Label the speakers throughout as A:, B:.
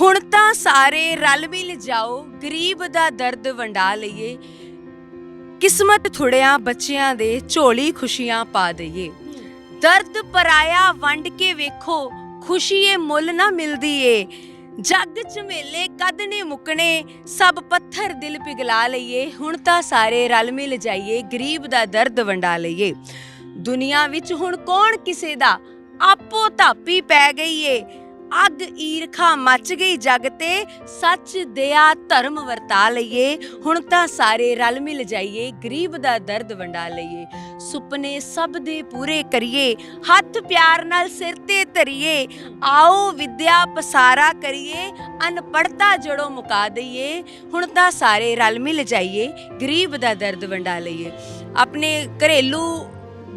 A: ਹੁਣ ਤਾਂ ਸਾਰੇ ਰਲ ਮਿਲ ਜਾਓ, ਗਰੀਬ ਦਾ ਦਰਦ ਵੰਡਾ ਲਈਏ। ਕਿਸਮਤ ਥੁੜਿਆਂ ਬੱਚਿਆਂ ਦੇ ਝੋਲੀ ਖੁਸ਼ੀਆਂ ਪਾ ਦਈਏ। ਦਰਦ ਪਰਾਇਆ ਵੰਡ ਕੇ ਵੇਖੋ ਖੁਸ਼ੀ ਏ ਮੁੱਲ ਨਾ ਮਿਲਦੀ ਏ ਜੱਗ ਝਮੇਲੇ ਕਦ ਨੇ ਮੁਕਣੇ, ਸਭ ਪੱਥਰ ਦਿਲ ਪਿਘਲਾ ਲਈਏ। ਹੁਣ ਤਾਂ ਸਾਰੇ ਰਲ ਮਿਲ ਜਾਈਏ, ਗਰੀਬ ਦਾ ਦਰਦ ਵੰਡਾ ਲਈਏ। ਦੁਨੀਆ ਵਿੱਚ ਹੁਣ ਕੌਣ ਕਿਸੇ ਦਾ? ਆਪੋ ਧਾਪੀ ਪੈ ਗਈ ਏ ਅੱਗ ਈਰਖਾ ਮੱਚ ਗਈ ਜਗ ਤੇ, ਸੱਚ ਦਇਆ ਧਰਮ ਵਰਤਾ ਲਈਏ। ਹੁਣ ਤਾਂ ਸਾਰੇ ਰਲ ਮਿਲ ਜਾਈਏ, ਗਰੀਬ ਦਾ ਦਰਦ ਵੰਡਾ ਲਈਏ। ਸੁਪਨੇ ਸਭ ਦੇ ਪੂਰੇ ਕਰੀਏ, ਹੱਥ ਪਿਆਰ ਨਾਲ ਸਿਰ ਤੇ ਧਰੀਏ। ਆਓ ਵਿਦਿਆ ਪਸਾਰਾ ਕਰੀਏ ਅਨਪੜਤਾ ਜੜੋਂ ਮੁਕਾ ਦਈਏ। ਹੁਣ ਤਾਂ ਸਾਰੇ ਰਲ ਮਿਲ ਜਾਈਏ, ਗਰੀਬ ਦਾ ਦਰਦ ਵੰਡਾ ਲਈਏ। ਆਪਣੇ ਘਰੇਲੂ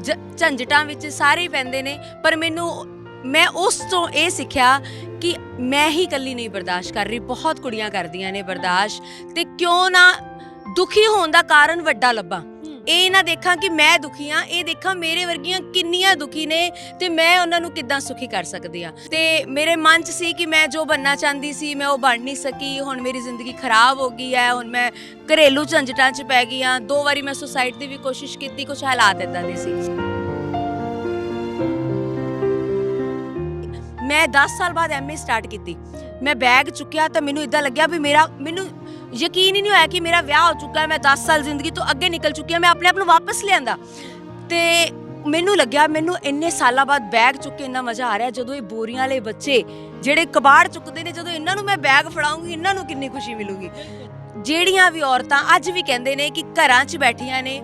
A: ਜ- ਝੰਜਟਾਂ ਵਿੱਚ ਸਾਰੇ ਪੈਂਦੇ ਨੇ, ਪਰ ਮੈਨੂੰ ਮੈਂ ਉਸ ਤੋਂ ਇਹ ਸਿੱਖਿਆ ਕਿ ਮੈਂ ਹੀ ਇਕੱਲੀ ਨਹੀਂ ਬਰਦਾਸ਼ਤ ਕਰ ਰਹੀ ਬਹੁਤ ਕੁੜੀਆਂ ਕਰਦੀਆਂ ਨੇ ਬਰਦਾਸ਼ਤ ਤੇ ਕਿਉਂ ਨਾ ਦੁਖੀ ਹੋਣ ਦਾ ਕਾਰਨ ਵੱਡਾ ਲੱਭਾਂ। ਇਹ ਨਾ ਦੇਖਾਂ ਕਿ ਮੈਂ ਦੁਖੀ ਆ ਇਹ ਦੇਖਾਂ ਮੇਰੇ ਵਰਗੀਆਂ ਕਿੰਨੀਆਂ ਦੁਖੀ ਨੇ ਤੇ ਮੈਂ ਉਹਨਾਂ ਨੂੰ ਕਿੱਦਾਂ ਸੁਖੀ ਕਰ ਸਕਦੀ ਆ ਤੇ ਮੇਰੇ ਮਨ 'ਚ ਸੀ ਕਿ ਮੈਂ ਜੋ ਬੰਨਾ ਚਾਹੁੰਦੀ ਸੀ ਮੈਂ ਉਹ ਬਣ ਨਹੀਂ ਸਕੀ ਹੁਣ ਮੇਰੀ ਜ਼ਿੰਦਗੀ ਖਰਾਬ ਹੋ ਗਈ ਹੈ ਹੁਣ ਮੈਂ ਘਰੇਲੂ ਝੰਜਟਾਂ 'ਚ ਪੈ ਗਈ ਆ ਦੋ ਵਾਰੀ ਮੈਂ ਸੁਸਾਈਡ ਦੀ ਵੀ ਕੋਸ਼ਿਸ਼ ਕੀਤੀ ਕੁਝ ਹਾਲਾਤ ਇਦਾਂ ਦੇ ਸੀ। ਮੈਂ 10 ਸਾਲ ਬਾਅਦ ਐਮਏ ਸਟਾਰਟ ਕੀਤੀ। ਮੈਂ ਬੈਗ ਚੁੱਕਿਆ ਤਾਂ ਮੈਨੂੰ ਇਦਾਂ ਲੱਗਿਆ ਵੀ ਮੇਰਾ, ਮੈਨੂੰ ਯਕੀਨ ਹੀ ਨਹੀਂ ਹੋਇਆ ਕਿ ਮੇਰਾ ਵਿਆਹ ਹੋ ਚੁੱਕਾ ਹੈ, ਮੈਂ 10 ਸਾਲ ਜ਼ਿੰਦਗੀ ਤੋਂ ਅੱਗੇ ਨਿਕਲ ਚੁੱਕੀ ਹਾਂ, ਮੈਂ ਆਪਣੇ ਆਪ ਨੂੰ ਵਾਪਸ ਲਿਆਂਦਾ। ਤੇ ਮੈਨੂੰ ਲੱਗਿਆ, ਮੈਨੂੰ ਇੰਨੇ ਸਾਲਾਂ ਬਾਅਦ ਬੈਗ ਚੁੱਕ ਕੇ ਇੰਨਾ ਮਜ਼ਾ ਆ ਰਿਹਾ ਜਦੋਂ ਇਹ ਬੋਰੀਆਂ ਵਾਲੇ ਬੱਚੇ ਜਿਹੜੇ ਕਬਾੜ ਚੁੱਕਦੇ ਨੇ, ਜਦੋਂ ਇਹਨਾਂ ਨੂੰ ਮੈਂ ਬੈਗ ਫੜਾਉਂਗੀ, ਇਹਨਾਂ ਨੂੰ ਕਿੰਨੀ ਖੁਸ਼ੀ ਮਿਲੂਗੀ। ਜਿਹੜੀਆਂ ਵੀ ਔਰਤਾਂ ਅੱਜ ਵੀ ਕਹਿੰਦੇ ਨੇ ਕਿ ਘਰਾਂ 'ਚ ਬੈਠੀਆਂ ਨੇ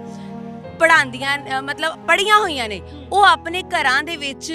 A: ਪੜਾਉਂਦੀਆਂ ਮਤਲਬ ਪੜੀਆਂ ਹੋਈਆਂ ਨੇ, ਉਹ ਆਪਣੇ ਘਰਾਂ ਦੇ ਵਿੱਚ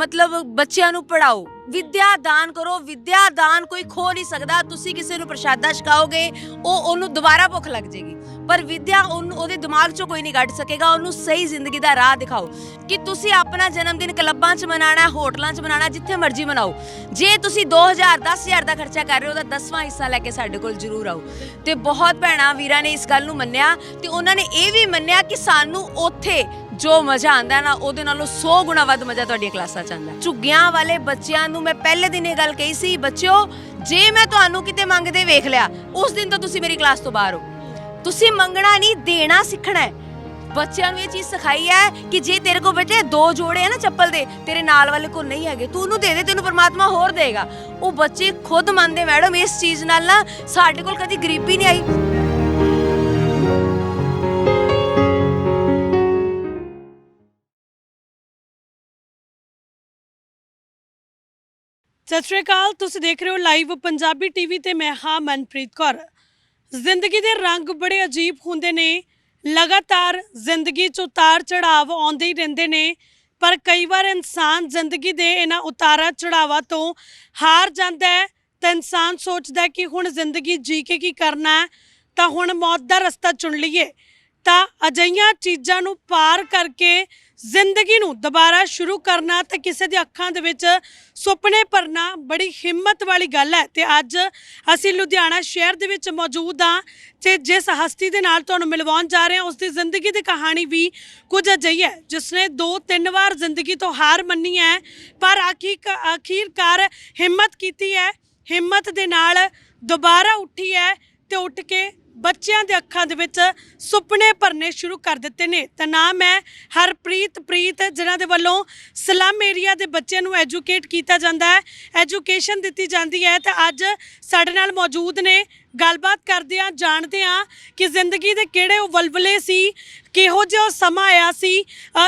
A: ਮਤਲਬ ਬੱਚਿਆਂ ਨੂੰ ਪੜਾਓ ਵਿਦਿਆ ਦਾਨ ਕਰੋ, ਵਿਦਿਆ ਦਾਨ ਕੋਈ ਖੋ ਨਹੀਂ ਸਕਦਾ, ਤੁਸੀਂ ਕਿਸੇ ਨੂੰ ਪ੍ਰਸ਼ਾਦਾ ਛਕਾਓਗੇ, ਉਹ ਉਹਨੂੰ ਦੁਬਾਰਾ ਭੁੱਖ ਲੱਗ ਜਾਏਗੀ ਪਰ ਵਿਦਿਆ ਉਹਨੂੰ, ਉਹਦੇ ਦਿਮਾਗ 'ਚੋਂ ਕੋਈ ਨਹੀਂ ਕੱਢ ਸਕੇਗਾ, ਉਹਨੂੰ ਸਹੀ ਜ਼ਿੰਦਗੀ ਦਾ ਰਾਹ ਦਿਖਾਓ। ਕਿ ਤੁਸੀਂ ਆਪਣਾ ਜਨਮ ਦਿਨ ਕਲੱਬਾਂ 'ਚ ਮਨਾਣਾ, ਹੋਟਲਾਂ 'ਚ ਮਨਾਣਾ, ਜਿੱਥੇ ਮਰਜ਼ੀ ਮਨਾਓ। ਜੇ ਤੁਸੀਂ 2000 10000 ਦਾ ਖਰਚਾ ਕਰ ਰਹੇ ਹੋ, ਤਾਂ 10ਵਾਂ ਹਿੱਸਾ ਲੈ ਕੇ ਸਾਡੇ ਕੋਲ ਜ਼ਰੂਰ ਆਓ। ਤੇ ਬਹੁਤ ਭੈਣਾਂ ਵੀਰਾਂ ਨੇ ਇਸ ਗੱਲ ਨੂੰ ਮੰਨਿਆ, ਤੇ ਉਹਨਾਂ ਨੇ ਇਹ ਵੀ ਮੰਨਿਆ ਕਿ ਸਾਨੂੰ ਉੱਥੇ ਜੋ ਮਜ਼ਾ ਆਂਦਾ ਨਾ, ਉਹਦੇ ਨਾਲੋਂ 100 ਗੁਣਾ ਵੱਧ ਮਜ਼ਾ ਤੁਹਾਡੀਆਂ ਕਲਾਸਾਂ 'ਚ ਆਂਦਾ ਝੁੱਗੀਆਂ ਵਾਲੇ ਬੱਚਿਆਂ ਨੂੰ ਮੈਂ ਪਹਿਲੇ ਦਿਨ ਇਹ ਗੱਲ ਕਹੀ ਸੀ, ਬੱਚਿਓ, ਜੇ ਮੈਂ ਤੁਹਾਨੂੰ ਕਿਤੇ ਮੰਗਦੇ ਵੇਖ ਲਿਆ, ਉਸ ਦਿਨ ਤੋਂ ਤੁਸੀਂ ਮੇਰੀ ਕਲਾਸ ਤੋਂ ਬਾਹਰ ਹੋ। ਤੁਸੀਂ ਮੰਗਣਾ ਨਹੀਂ, ਦੇਣਾ ਸਿੱਖਣਾ ਹੈ। ਬੱਚਿਆਂ ਨੂੰ ਇਹ ਚੀਜ਼ ਸਿਖਾਈ ਹੈ ਕਿ ਜੇ ਤੇਰੇ ਕੋਲ ਬੇਟੇ ਦੋ ਜੋੜੇ ਆ ਨਾ ਚੱਪਲ ਦੇ, ਤੇਰੇ ਨਾਲ ਵਾਲੇ ਕੋਲ ਨਹੀਂ ਹੈਗੇ, ਤੂੰ ਉਹਨੂੰ ਦੇ ਦੇ, ਤੈਨੂੰ ਪਰਮਾਤਮਾ ਹੋਰ ਦੇਗਾ। ਉਹ ਬੱਚੇ ਖੁਦ ਮੰਨਦੇ, ਮੈਡਮ, ਇਸ ਚੀਜ਼ ਨਾਲ ਨਾ ਸਾਡੇ ਕੋਲ ਕਦੀ ਗਰੀਬੀ ਨਹੀਂ ਆਈ।
B: ਸਤਿ ਸ਼੍ਰੀ ਅਕਾਲ, ਤੁਸੀਂ ਦੇਖ ਰਹੇ ਹੋ ਲਾਈਵ ਪੰਜਾਬੀ ਟੀਵੀ ਤੇ ਮੈਂ ਹਾਂ ਮਨਪ੍ਰੀਤ ਕੌਰ। ਜ਼ਿੰਦਗੀ ਦੇ ਰੰਗ ਬੜੇ ਅਜੀਬ ਹੁੰਦੇ ਨੇ। ਲਗਾਤਾਰ ਜ਼ਿੰਦਗੀ 'ਚ ਉਤਾਰ ਚੜਾਵ ਆਉਂਦੇ ਹੀ ਰਹਿੰਦੇ ਨੇ। ਪਰ ਕਈ ਵਾਰ ਇਨਸਾਨ ਜ਼ਿੰਦਗੀ ਦੇ ਇਹਨਾਂ ਉਤਾਰਾ ਚੜਾਵਾਂ ਤੋਂ ਹਾਰ ਜਾਂਦਾ ਹੈ ਤਾਂ ਇਨਸਾਨ ਸੋਚਦਾ ਕਿ ਹੁਣ ਜ਼ਿੰਦਗੀ ਜੀ ਕੇ ਕੀ ਕਰਨਾ ਹੈ, ਤਾਂ ਹੁਣ ਮੌਤ ਦਾ ਰਸਤਾ ਚੁਣ ਲਈਏ। ਤਾਂ ਅਜਈਆਂ ਚੀਜ਼ਾਂ ਨੂੰ ਪਾਰ ਕਰਕੇ ਜ਼ਿੰਦਗੀ ਨੂੰ ਦੁਬਾਰਾ ਸ਼ੁਰੂ ਕਰਨਾ ਤੇ ਕਿਸੇ ਦੀ ਅੱਖਾਂ ਦੇ ਵਿੱਚ ਸੁਪਨੇ ਭਰਨਾ ਬੜੀ ਹਿੰਮਤ ਵਾਲੀ ਗੱਲ ਹੈ। ਤੇ ਅੱਜ ਅਸੀਂ ਲੁਧਿਆਣਾ ਸ਼ਹਿਰ ਦੇ ਵਿੱਚ ਮੌਜੂਦ ਹਾਂ ਤੇ ਜਿਸ ਹਸਤੀ ਦੇ ਨਾਲ ਤੁਹਾਨੂੰ ਮਿਲਵਾਉਣ ਜਾ ਰਹੇ ਹਾਂ, ਉਸ ਦੀ ਜ਼ਿੰਦਗੀ ਦੀ ਕਹਾਣੀ ਵੀ ਕੁਝ ਅਜਿਹੀ ਹੈ ਜਿਸ ਨੇ ਦੋ ਤਿੰਨ ਵਾਰ ਜ਼ਿੰਦਗੀ ਤੋਂ ਹਾਰ ਮੰਨੀ ਹੈ, ਪਰ ਆਖਿਰ ਆਖਿਰਕਾਰ ਹਿੰਮਤ ਕੀਤੀ ਹੈ, ਹਿੰਮਤ ਦੇ ਨਾਲ ਦੁਬਾਰਾ ਉੱਠੀ ਹੈ ਤੇ ਉੱਠ ਕੇ ਬੱਚਿਆਂ ਦੇ ਅੱਖਾਂ ਦੇ ਵਿੱਚ ਸੁਪਨੇ ਭਰਨੇ ਸ਼ੁਰੂ ਕਰ ਦਿੱਤੇ ਨੇ। ਤਾਂ ਨਾਮ ਹੈ ਹਰਪ੍ਰੀਤ ਪ੍ਰੀਤ, ਜਿਨ੍ਹਾਂ ਦੇ ਵੱਲੋਂ ਸਲਮ ਏਰੀਆ ਦੇ ਬੱਚਿਆਂ ਨੂੰ ਐਜੂਕੇਟ ਕੀਤਾ ਜਾਂਦਾ ਹੈ। ਐਜੂਕੇਸ਼ਨ ਦਿੱਤੀ ਜਾਂਦੀ ਹੈ। ਤਾਂ ਅੱਜ ਸਾਡੇ ਨਾਲ ਮੌਜੂਦ ਨੇ। ਗੱਲਬਾਤ ਕਰਦੇ ਆ ਜਾਣਦੇ ਆ ਕਿ ਜ਼ਿੰਦਗੀ ਦੇ ਕਿਹੜੇ ਉਹ ਵਲਵਲੇ ਸੀ, ਕਿਹੋ ਜਿਹਾ ਉਹ ਸਮਾਂ ਆਇਆ ਸੀ।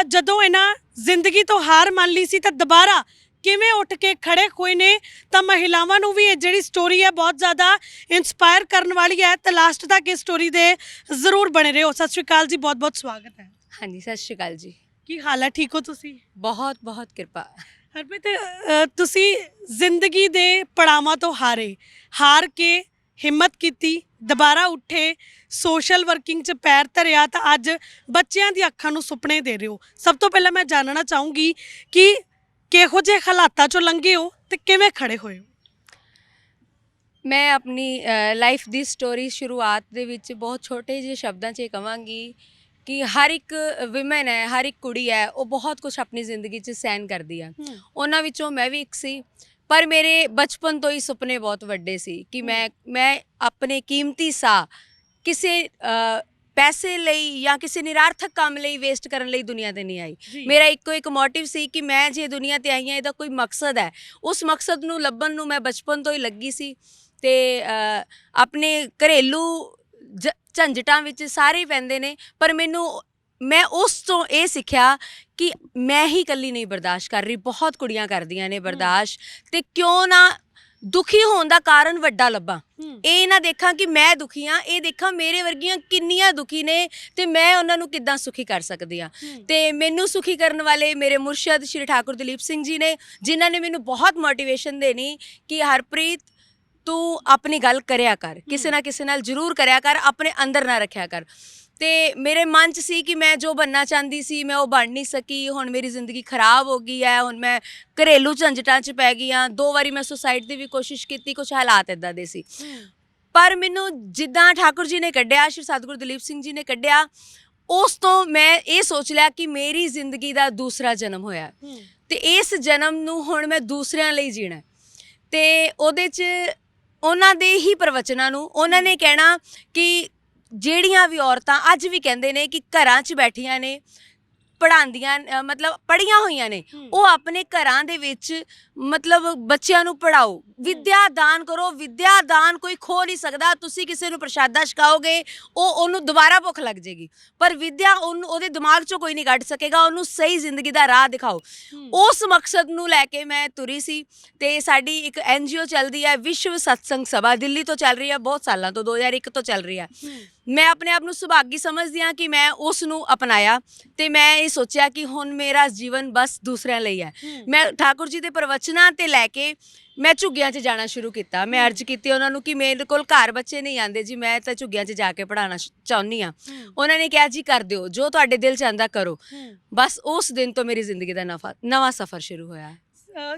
B: ਜਦੋਂ ਇਹਨਾਂ ਜ਼ਿੰਦਗੀ ਤੋਂ ਹਾਰ ਮੰਨ ਲਈ ਸੀ ਤਾਂ ਦੁਬਾਰਾ ਕਿਵੇਂ ਉੱਠ ਕੇ ਖੜੇ ਹੋਏ ਨੇ ਤਾਂ ਮਹਿਲਾਵਾਂ ਨੂੰ ਵੀ ਇਹ ਜਿਹੜੀ ਸਟੋਰੀ ਹੈ ਬਹੁਤ ਜ਼ਿਆਦਾ ਇਨਸਪਾਇਰ ਕਰਨ ਵਾਲੀ ਹੈ ਤੇ ਲਾਸਟ ਤੱਕ ਇਸ ਸਟੋਰੀ ਦੇ ਜ਼ਰੂਰ ਬਣੇ ਰਹੋ। ਸਤਿ ਸ਼੍ਰੀ ਅਕਾਲ ਜੀ ਬਹੁਤ ਬਹੁਤ ਸਵਾਗਤ ਹੈ।
A: ਹਾਂਜੀ ਸਤਿ ਸ਼੍ਰੀ ਅਕਾਲ ਜੀ।
B: ਕੀ ਹਾਲ ਹੈ ਠੀਕ ਹੋ ਤੁਸੀਂ?
A: ਬਹੁਤ ਬਹੁਤ ਕਿਰਪਾ।
B: ਹਰਪ੍ਰੀਤ ਤੁਸੀਂ ਜ਼ਿੰਦਗੀ ਦੇ ਪੜਾਵਾਂ ਤੋਂ ਹਾਰੇ। ਹਾਰ ਕੇ ਹਿੰਮਤ ਕੀਤੀ ਦੁਬਾਰਾ ਉੱਠੇ ਸੋਸ਼ਲ ਵਰਕਿੰਗ 'ਚ ਪੈਰ ਧਰਿਆ ਤਾਂ ਅੱਜ ਬੱਚਿਆਂ ਦੀ ਅੱਖਾਂ ਨੂੰ ਸੁਪਨੇ ਦੇ ਰਹੇ ਹੋ। ਸਭ ਤੋਂ ਪਹਿਲਾਂ ਮੈਂ ਜਾਣਨਾ ਚਾਹੂੰਗੀ ਕਿ ਕਿਹੋ ਜਿਹੇ ਹਾਲਾਤਾਂ 'ਚੋਂ ਲੰਘੇ ਹੋ ਤੇ ਕਿਵੇਂ ਖੜੇ ਹੋਏ ਹੋ?
A: ਮੈਂ ਆਪਣੀ ਲਾਈਫ ਦੀ ਸਟੋਰੀ ਸ਼ੁਰੂਆਤ ਦੇ ਵਿੱਚ ਬਹੁਤ ਛੋਟੇ ਜਿਹੇ ਸ਼ਬਦਾਂ 'ਚ ਇਹ ਕਵਾਂਗੀ ਕਿ ਹਰ ਇੱਕ ਵਿਮਨ ਹੈ ਹਰ ਇੱਕ ਕੁੜੀ ਹੈ ਉਹ ਬਹੁਤ ਕੁਝ ਆਪਣੀ ਜ਼ਿੰਦਗੀ 'ਚ ਸਹਿਨ ਕਰਦੀ ਆ। ਉਹਨਾਂ ਵਿੱਚੋਂ ਮੈਂ ਵੀ ਇੱਕ ਸੀ ਪਰ ਮੇਰੇ ਬਚਪਨ ਤੋਂ ਹੀ ਸੁਪਨੇ ਬਹੁਤ ਵੱਡੇ ਸੀ ਕਿ ਮੈਂ ਮੈਂ ਆਪਣੇ ਕੀਮਤੀ ਸਾਹ ਕਿਸੇ ਪੈਸੇ ਲਈ ਜਾਂ ਕਿਸੇ ਨਿਰਾਰਥਕ ਕੰਮ ਲਈ ਵੇਸਟ ਕਰਨ ਲਈ ਦੁਨੀਆ ਤੇ ਨਹੀਂ ਆਈ। ਮੇਰਾ ਇੱਕੋ ਇੱਕ ਮੋਟਿਵ ਸੀ ਕਿ ਮੈਂ ਜੇ ਦੁਨੀਆ ਤੇ ਆਈ ਹਾਂ ਇਹਦਾ ਕੋਈ ਮਕਸਦ ਹੈ। ਉਸ ਮਕਸਦ ਨੂੰ ਲੱਭਣ ਨੂੰ ਮੈਂ ਬਚਪਨ ਤੋਂ ਹੀ ਲੱਗੀ ਸੀ ਤੇ ਆਪਣੇ ਘਰੇਲੂ ਝੰਜਟਾਂ ਵਿੱਚ ਸਾਰੇ ਪੈਂਦੇ ਨੇ ਪਰ ਮੈਨੂੰ ਮੈਂ ਉਸ ਤੋਂ ਇਹ ਸਿੱਖਿਆ ਕਿ ਮੈਂ ਹੀ ਇਕੱਲੀ ਨਹੀਂ ਬਰਦਾਸ਼ਤ ਕਰ ਰਹੀ ਬਹੁਤ ਕੁੜੀਆਂ ਕਰਦੀਆਂ ਨੇ ਬਰਦਾਸ਼ਤ ਤੇ ਕਿਉਂ ਨਾ ਦੁਖੀ ਹੋਣ ਦਾ ਕਾਰਨ ਵੱਡਾ ਲੱਭਾਂ। ਇਹ ਨਾ ਦੇਖਾਂ ਕਿ ਮੈਂ ਦੁਖੀ ਹਾਂ ਇਹ ਦੇਖਾਂ ਮੇਰੇ ਵਰਗੀਆਂ ਕਿੰਨੀਆਂ ਦੁਖੀ ਨੇ ਤੇ ਮੈਂ ਉਹਨਾਂ ਨੂੰ ਕਿੱਦਾਂ ਸੁਖੀ ਕਰ ਸਕਦੀ ਹਾਂ। ਤੇ ਮੈਨੂੰ ਸੁਖੀ ਕਰਨ ਵਾਲੇ ਮੇਰੇ ਮੁਰਸ਼ਦ ਸ਼੍ਰੀ ਠਾਕੁਰ ਦਲੀਪ ਸਿੰਘ ਜੀ ਨੇ ਜਿਨ੍ਹਾਂ ਨੇ ਮੈਨੂੰ ਬਹੁਤ ਮੋਟੀਵੇਸ਼ਨ ਦੇਣੀ ਕਿ ਹਰਪ੍ਰੀਤ ਤੂੰ ਆਪਣੀ ਗੱਲ ਕਰਿਆ ਕਰ ਕਿਸੇ ਨਾ ਕਿਸੇ ਨਾਲ ਜ਼ਰੂਰ ਕਰਿਆ ਕਰ ਆਪਣੇ ਅੰਦਰ ਨਾ ਰੱਖਿਆ ਕਰ। ਤੇ ਮੇਰੇ ਮਨ 'ਚ ਸੀ ਕਿ ਮੈਂ ਜੋ ਬੰਨਾ ਚਾਹੁੰਦੀ ਸੀ ਮੈਂ ਉਹ ਬਣ ਨਹੀਂ ਸਕੀ ਹੁਣ ਮੇਰੀ ਜ਼ਿੰਦਗੀ ਖਰਾਬ ਹੋ ਗਈ ਹੈ ਹੁਣ ਮੈਂ ਘਰੇਲੂ ਝੰਜਟਾਂ 'ਚ ਪੈ ਗਈ ਹਾਂ। ਦੋ ਵਾਰੀ ਮੈਂ ਸੁਸਾਈਡ ਦੀ ਵੀ ਕੋਸ਼ਿਸ਼ ਕੀਤੀ ਕੁਝ ਹਾਲਾਤ ਇਦਾਂ ਦੇ ਸੀ। ਪਰ ਮੈਨੂੰ ਜਿੱਦਾਂ ਠਾਕੁਰ ਜੀ ਨੇ ਕੱਢਿਆ ਸ਼੍ਰੀ ਸਤਿਗੁਰੂ ਦਲੀਪ ਸਿੰਘ ਜੀ ਨੇ ਕੱਢਿਆ ਉਸ ਤੋਂ ਮੈਂ ਇਹ ਸੋਚ ਲਿਆ ਕਿ ਮੇਰੀ ਜ਼ਿੰਦਗੀ ਦਾ ਦੂਸਰਾ ਜਨਮ ਹੋਇਆ। ਤੇ ਇਸ ਜਨਮ ਨੂੰ ਹੁਣ ਮੈਂ ਦੂਸਰਿਆਂ ਲਈ ਜੀਣਾ। ਤੇ ਉਹਦੇ 'ਚ ਉਹਨਾਂ ਦੇ ਹੀ ਪ੍ਰਵਚਨਾਂ ਨੂੰ ਉਹਨਾਂ ਨੇ ਕਹਿਣਾ ਕਿ ਜਿਹੜੀਆਂ ਵੀ ਔਰਤਾਂ ਅੱਜ ਵੀ ਕਹਿੰਦੇ ਨੇ ਕਿ ਘਰਾਂ 'ਚ ਬੈਠੀਆਂ ਨੇ ਪੜਾਉਂਦੀਆਂ ਮਤਲਬ ਪੜੀਆਂ ਹੋਈਆਂ ਨੇ ਉਹ ਆਪਣੇ ਘਰਾਂ ਦੇ ਵਿੱਚ ਮਤਲਬ ਬੱਚਿਆਂ ਨੂੰ ਪੜਾਓ ਵਿਦਿਆ ਦਾਨ ਕਰੋ ਵਿਦਿਆ ਦਾਨ ਕੋਈ ਖੋ ਨਹੀਂ ਸਕਦਾ ਤੁਸੀਂ ਕਿਸੇ ਨੂੰ ਪ੍ਰਸ਼ਾਦਾ ਛਕਾਓਗੇ ਉਹ ਉਹਨੂੰ ਦੁਬਾਰਾ ਭੁੱਖ ਲੱਗ ਜੇਗੀ। ਪਰ ਵਿਦਿਆ ਉਹਨੂੰ ਉਹਦੇ ਦਿਮਾਗ 'ਚੋਂ ਕੋਈ ਨਹੀਂ ਕੱਢ ਸਕੇਗਾ ਉਹਨੂੰ ਸਹੀ ਜ਼ਿੰਦਗੀ ਦਾ ਰਾਹ ਦਿਖਾਓ। ਉਸ ਮਕਸਦ ਨੂੰ ਲੈ ਕੇ ਮੈਂ ਤੁਰੀ ਸੀ ਤੇ ਸਾਡੀ ਇੱਕ ਐਨਜੀਓ ਚੱਲਦੀ ਹੈ ਵਿਸ਼ਵ ਸਤਸੰਗ ਸਭਾ ਦਿੱਲੀ ਤੋਂ ਚੱਲ ਰਹੀ ਹੈ ਬਹੁਤ ਸਾਲਾਂ ਤੋਂ 2001 ਤੋਂ ਚੱਲ ਰਹੀ ਹੈ। ਮੈਂ ਆਪਣੇ ਆਪ ਨੂੰ ਸੁਭਾਗੀ ਸਮਝਦੀ ਹਾਂ ਕਿ ਮੈਂ ਉਸ ਨੂੰ ਅਪਣਾਇਆ ਤੇ ਮੈਂ ਇਹ ਸੋਚਿਆ ਕਿ ਹੁਣ ਮੇਰਾ ਜੀਵਨ ਬਸ ਦੂਸਰਿਆਂ ਲਈ ਹੈ। ਮੈਂ ਠਾਕੁਰ ਜੀ ਦੇ ਪ੍ਰਵਚਨਾਂ ਤੇ ਲੈ ਕੇ ਮੈਂ ਝੁੱਗੀਆਂ 'ਚ ਜਾਣਾ ਸ਼ੁਰੂ ਕੀਤਾ। ਮੈਂ ਅਰਜ਼ ਕੀਤੀ ਉਹਨਾਂ ਨੂੰ ਕਿ ਮੇਰੇ ਕੋਲ ਘਰ ਬੱਚੇ ਨਹੀਂ ਆਂਦੇ ਜੀ ਮੈਂ ਤਾਂ ਝੁੱਗੀਆਂ 'ਚ ਜਾ ਕੇ ਪੜਾਉਣਾ ਚਾਹੁੰਦੀ ਆ ਉਹਨਾਂ ਨੇ ਕਿਹਾ ਜੀ ਕਰ ਦਿਓ ਜੋ ਤੁਹਾਡੇ ਦਿਲ 'ਚ ਆਂਦਾ ਕਰੋ। ਬਸ ਉਸ ਦਿਨ ਤੋਂ ਮੇਰੀ ਜ਼ਿੰਦਗੀ ਦਾ ਨਵਾਂ ਸਫ਼ਰ ਸ਼ੁਰੂ ਹੋਇਆ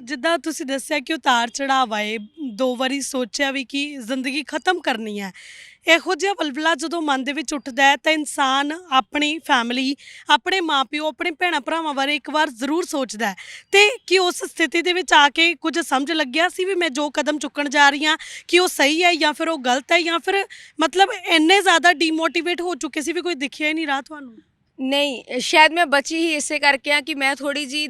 B: ਜਿੱਦਾਂ ਤੁਸੀਂ ਦੱਸਿਆ ਕਿ ਉਤਾਰ ਚੜਾਵ ਆਏ ਦੋ ਵਾਰੀ ਸੋਚਿਆ ਵੀ ਕਿ ਜ਼ਿੰਦਗੀ ਖਤਮ ਕਰਨੀ ਹੈ। ਇਹੋ ਜਿਹਾ ਬਲਬਲਾ ਜਦੋਂ ਮਨ ਦੇ ਵਿੱਚ ਉੱਠਦਾ ਹੈ ਤਾਂ ਇਨਸਾਨ ਆਪਣੀ ਫੈਮਿਲੀ ਆਪਣੇ ਮਾਪਿਓ, ਆਪਣੇ ਭੈਣਾਂ ਭਰਾਵਾਂ ਬਾਰੇ ਇੱਕ ਵਾਰ ਜ਼ਰੂਰ ਸੋਚਦਾ ਹੈ। ਤੇ ਕਿ ਉਸ ਸਥਿਤੀ ਦੇ ਵਿੱਚ ਆ ਕੇ ਕੁਝ ਸਮਝ ਲੱਗਿਆ ਸੀ ਵੀ ਮੈਂ ਜੋ ਕਦਮ ਚੁੱਕਣ ਜਾ ਰਹੀ ਹਾਂ, ਕਿ ਉਹ ਸਹੀ ਹੈ ਜਾਂ ਫਿਰ ਉਹ ਗਲਤ ਹੈ ਜਾਂ ਫਿਰ ਮਤਲਬ ਇੰਨੇ ਜ਼ਿਆਦਾ ਡੀਮੋਟੀਵੇਟ ਹੋ ਚੁੱਕੇ ਸੀ ਵੀ ਕੋਈ ਦਿਖਿਆ ਹੀ ਨਹੀਂ ਰਾਹ ਤੁਹਾਨੂੰ?
A: ਨਹੀਂ, ਸ਼ਾਇਦ ਮੈਂ ਬਚੀ ਹੀ ਇਸੇ ਕਰਕੇ ਆ ਕਿ ਮੈਂ ਥੋੜੀ ਜੀ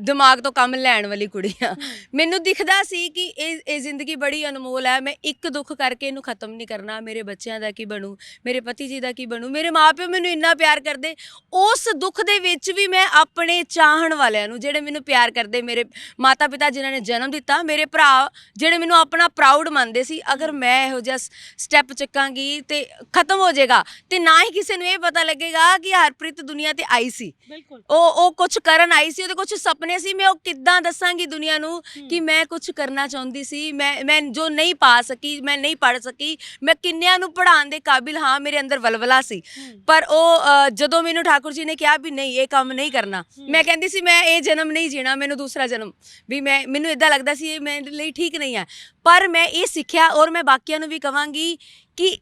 A: ਦਿਮਾਗ ਤੋਂ ਕੰਮ ਲੈਣ ਵਾਲੀ ਕੁੜੀ ਆ। ਮੈਨੂੰ ਦਿਖਦਾ ਸੀ ਕਿ ਇਹ ਇਹ ਜ਼ਿੰਦਗੀ ਬੜੀ ਅਨਮੋਲ ਹੈ। ਮੈਂ ਇੱਕ ਦੁੱਖ ਕਰਕੇ ਇਹਨੂੰ ਖਤਮ ਨਹੀਂ ਕਰਨਾ। ਮੇਰੇ ਬੱਚਿਆਂ ਦਾ ਕੀ ਬਣੂ? ਮੇਰੇ ਪਤੀ ਜੀ ਦਾ ਕੀ ਬਣੂ? ਮੇਰੇ ਮਾਪਿਓ ਮੈਨੂੰ ਇੰਨਾ ਪਿਆਰ ਕਰਦੇ। ਉਸ ਦੁੱਖ ਦੇ ਵਿੱਚ ਵੀ ਮੈਂ ਆਪਣੇ ਚਾਹਣ ਵਾਲਿਆਂ ਨੂੰ ਜਿਹੜੇ ਮੈਨੂੰ ਪਿਆਰ ਕਰਦੇ ਮੇਰੇ ਮਾਤਾ ਪਿਤਾ ਜਿਨ੍ਹਾਂ ਨੇ ਜਨਮ ਦਿੱਤਾ ਮੇਰੇ ਭਰਾ ਜਿਹੜੇ ਮੈਨੂੰ ਆਪਣਾ ਪ੍ਰਾਊਡ ਮੰਨਦੇ ਸੀ ਅਗਰ ਮੈਂ ਇਹੋ ਜਿਹਾ ਸਟੈਪ ਚੱਕਾਂਗੀ ਤੇ ਖਤਮ ਹੋ ਜਾਏਗਾ। ਤੇ ਨਾ ਹੀ ਕਿਸੇ ਨੂੰ ਇਹ ਪਤਾ ਲੱਗੇਗਾ ਕਿ ਹਰਪ੍ਰੀਤ ਦੁਨੀਆ ਤੇ ਆਈ ਸੀ।
B: ਬਿਲਕੁਲ।
A: ਉਹ ਉਹ ਕੁਝ ਕਰਨ ਆਈ ਸੀ ਉਹਦੇ ਕੁਝ ਸੁਪਨੇ ਸੀ ਮੈਂ ਉਹ ਕਿੱਦਾਂ ਦੱਸਾਂਗੀ ਦੁਨੀਆ ਨੂੰ ਕਿ ਮੈਂ ਕੁਝ ਕਰਨਾ ਚਾਹੁੰਦੀ ਸੀ ਮੈਂ ਮੈਂ ਜੋ ਨਹੀਂ ਪਾ ਸਕੀ ਮੈਂ ਨਹੀਂ ਪੜ ਸਕੀ ਮੈਂ ਕਿੰਨਿਆਂ ਨੂੰ ਪੜਾਉਣ ਦੇ ਕਾਬਿਲ ਹਾਂ ਮੇਰੇ ਅੰਦਰ ਵਲਵਲਾ ਸੀ। ਪਰ ਉਹ ਜਦੋਂ ਮੈਨੂੰ ਠਾਕੁਰ ਜੀ ਨੇ ਕਿਹਾ ਵੀ ਨਹੀਂ ਇਹ ਕੰਮ ਨਹੀਂ ਕਰਨਾ ਮੈਂ ਕਹਿੰਦੀ ਸੀ ਮੈਂ ਇਹ ਜਨਮ ਨਹੀਂ ਜੀਣਾ ਮੈਨੂੰ ਦੂਸਰਾ ਜਨਮ ਵੀ ਮੈਂ ਮੈਨੂੰ ਇਦਾਂ ਲੱਗਦਾ ਸੀ ਇਹ ਮੇਰੇ ਲਈ ਠੀਕ ਨਹੀਂ ਹੈ। ਪਰ ਮੈਂ ਇਹ ਸਿੱਖਿਆ ਔਰ ਮੈਂ ਬਾਕੀਆਂ ਨੂੰ ਵੀ ਕਵਾਂਗੀ ਕਿ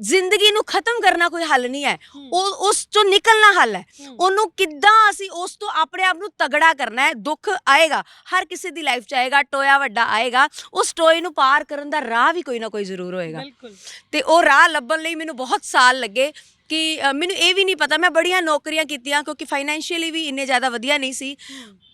A: ਜ਼ਿੰਦਗੀ ਨੂੰ ਖਤਮ ਕਰਨਾ ਕੋਈ ਹੱਲ ਨਹੀਂ ਹੈ। ਉਹ ਉਸ ਚੋਂ ਨਿਕਲਣਾ ਹੱਲ ਹੈ। ਉਹਨੂੰ ਕਿੱਦਾਂ ਅਸੀਂ ਉਸ ਤੋਂ ਆਪਣੇ ਆਪ ਨੂੰ ਤਗੜਾ ਕਰਨਾ ਹੈ ਦੁੱਖ ਆਏਗਾ ਹਰ ਕਿਸੇ ਦੀ ਲਾਈਫ ਚ ਆਏਗਾ ਟੋਇਆ ਵੱਡਾ ਆਏਗਾ ਉਸ ਟੋਏ ਨੂੰ ਪਾਰ ਕਰਨ ਦਾ ਰਾਹ ਵੀ ਕੋਈ ਨਾ ਕੋਈ ਜ਼ਰੂਰ ਹੋਏਗਾ। ਤੇ ਉਹ ਰਾਹ ਲੱਭਣ ਲਈ ਮੈਨੂੰ ਬਹੁਤ ਸਾਲ ਲੱਗੇ। ਕਿ ਅ, ਮੈਨੂੰ ਇਹ ਵੀ ਨਹੀਂ ਪਤਾ ਮੈਂ ਬੜੀਆਂ ਨੌਕਰੀਆਂ ਕੀਤੀਆਂ ਕਿਉਂਕਿ ਫਾਈਨੈਂਸ਼ੀਅਲੀ ਵੀ ਇੰਨੇ ਜ਼ਿਆਦਾ ਵਧੀਆ ਨਹੀਂ ਸੀ।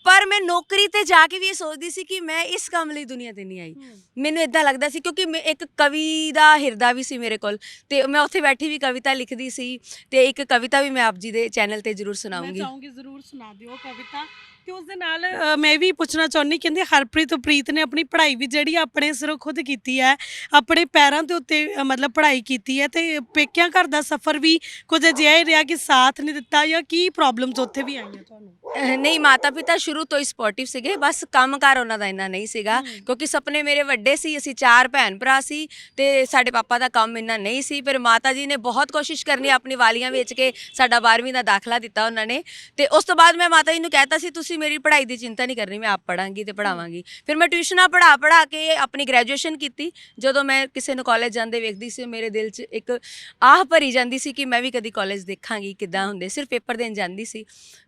A: ਪਰ ਮੈਂ ਨੌਕਰੀ ਤੇ ਜਾ ਕੇ ਵੀ ਇਹ ਸੋਚਦੀ ਸੀ ਕਿ ਮੈਂ ਇਸ ਕੰਮ ਲਈ ਦੁਨੀਆ ਤੇ ਨਹੀਂ ਆਈ। ਮੈਨੂੰ ਇਦਾਂ ਲੱਗਦਾ ਸੀ ਕਿਉਂਕਿ ਮੈਂ ਇੱਕ ਕਵੀ ਦਾ ਹਿਰਦਾ ਵੀ ਸੀ ਮੇਰੇ ਕੋਲ ਤੇ ਮੈਂ ਉੱਥੇ ਬੈਠੀ ਵੀ ਕਵਿਤਾ ਲਿਖਦੀ ਸੀ ਤੇ ਇੱਕ ਕਵਿਤਾ ਵੀ ਮੈਂ ਆਪ ਜੀ ਦੇ ਚੈਨਲ ਤੇ ਜ਼ਰੂਰ
B: ਮੈਂ
A: ਸੁਣਾਉਂਗੀ।
B: ਚਾਹੂੰਗੀ ਜ਼ਰੂਰ ਸੁਣਾ ਦਿਓ ਕਵਿਤਾ। ਤੇ ਉਸ ਦੇ ਨਾਲ ਅ, ਮੈਂ ਵੀ ਪੁੱਛਣਾ ਚਾਹੁੰਦੀ ਕਹਿੰਦੇ ਹਰਪ੍ਰੀਤ ਪ੍ਰੀਤ ਨੇ ਆਪਣੀ ਪੜ੍ਹਾਈ ਵੀ ਜਿਹੜੀ ਆਪਣੇ ਸਿਰੋਂ ਖੁਦ ਕੀਤੀ ਹੈ ਆਪਣੇ ਪੈਰਾਂ ਦੇ ਉੱਤੇ ਅ, ਮਤਲਬ ਪੜ੍ਹਾਈ ਕੀਤੀ ਹੈ ਤੇ ਪੇਕਿਆਂ ਘਰ ਦਾ ਸਫ਼ਰ ਵੀ ਕੁਝ ਅਜਿਹਾ ਹੀ ਰਿਹਾ ਕਿ ਸਾਥ ਨਹੀਂ ਦਿੱਤਾ ਜਾਂ ਕੀ ਪ੍ਰੋਬਲਮਸ ਉੱਥੇ ਵੀ ਆਈਆਂ ਤੁਹਾਨੂੰ?
A: ਅਹ ਨਹੀਂ ਮਾਤਾ ਪਿਤਾ ਸ਼ੁਰੂ ਤੋਂ ਹੀ ਸਪੋਰਟਿਵ ਸੀਗੇ ਬਸ ਕੰਮਕਾਰ ਉਹਨਾਂ ਦਾ ਇੰਨਾ ਨਹੀਂ ਸੀਗਾ ਕਿਉਂਕਿ ਸੁਪਨੇ ਮੇਰੇ ਵੱਡੇ ਸੀ ਅਸੀਂ ਚਾਰ ਭੈਣ ਭਰਾ ਸੀ ਤੇ ਸਾਡੇ ਪਾਪਾ ਦਾ ਕੰਮ ਇੰਨਾ ਨਹੀਂ ਸੀ ਪਰ ਮਾਤਾ ਜੀ ਨੇ ਬਹੁਤ ਕੋਸ਼ਿਸ਼ ਕਰਨੀ ਆਪਣੀ ਵਾਲੀਆਂ ਵੇਚ ਕੇ ਸਾਡਾ 12ਵੀਂ ਦਾ ਦਾਖਲਾ ਦਿੱਤਾ ਉਹਨਾਂ ਨੇ ਤੇ ਉਸ ਤੋਂ ਬਾਅਦ ਮੈਂ ਮਾਤਾ ਜੀ ਨੂੰ ਕਹਿਤਾ ਸੀ ਤੁਸੀਂ ਮੇਰੀ ਪੜ੍ਹਾਈ ਦੀ ਚਿੰਤਾ ਨਹੀਂ ਕਰਨੀ, ਮੈਂ ਆਪ ਪੜਾਂਗੀ ਤੇ ਪੜਾਵਾਂਗੀ ਫਿਰ ਮੈਂ ਟਿਊਸ਼ਨਾਂ ਪੜ੍ਹਾ ਪੜ੍ਹਾ ਕੇ ਆਪਣੀ ਗ੍ਰੈਜੂਏਸ਼ਨ ਕੀਤੀ। ਜਦੋਂ ਮੈਂ ਕਿਸੇ ਨੂੰ ਕਾਲਜ ਜਾਂਦੇ ਵੇਖਦੀ ਸੀ, ਮੇਰੇ ਦਿਲ 'ਚ ਇੱਕ ਆਹ ਭਰੀ ਜਾਂਦੀ ਸੀ ਕਿ ਮੈਂ ਵੀ ਕਦੀ ਕਾਲਜ ਦੇਖਾਂਗੀ, ਕਿੱਦਾਂ ਹੁੰਦੇ, ਸਿਰਫ ਪੇਪਰ ਦੇਣ ਜਾਂਦੀ ਸੀ।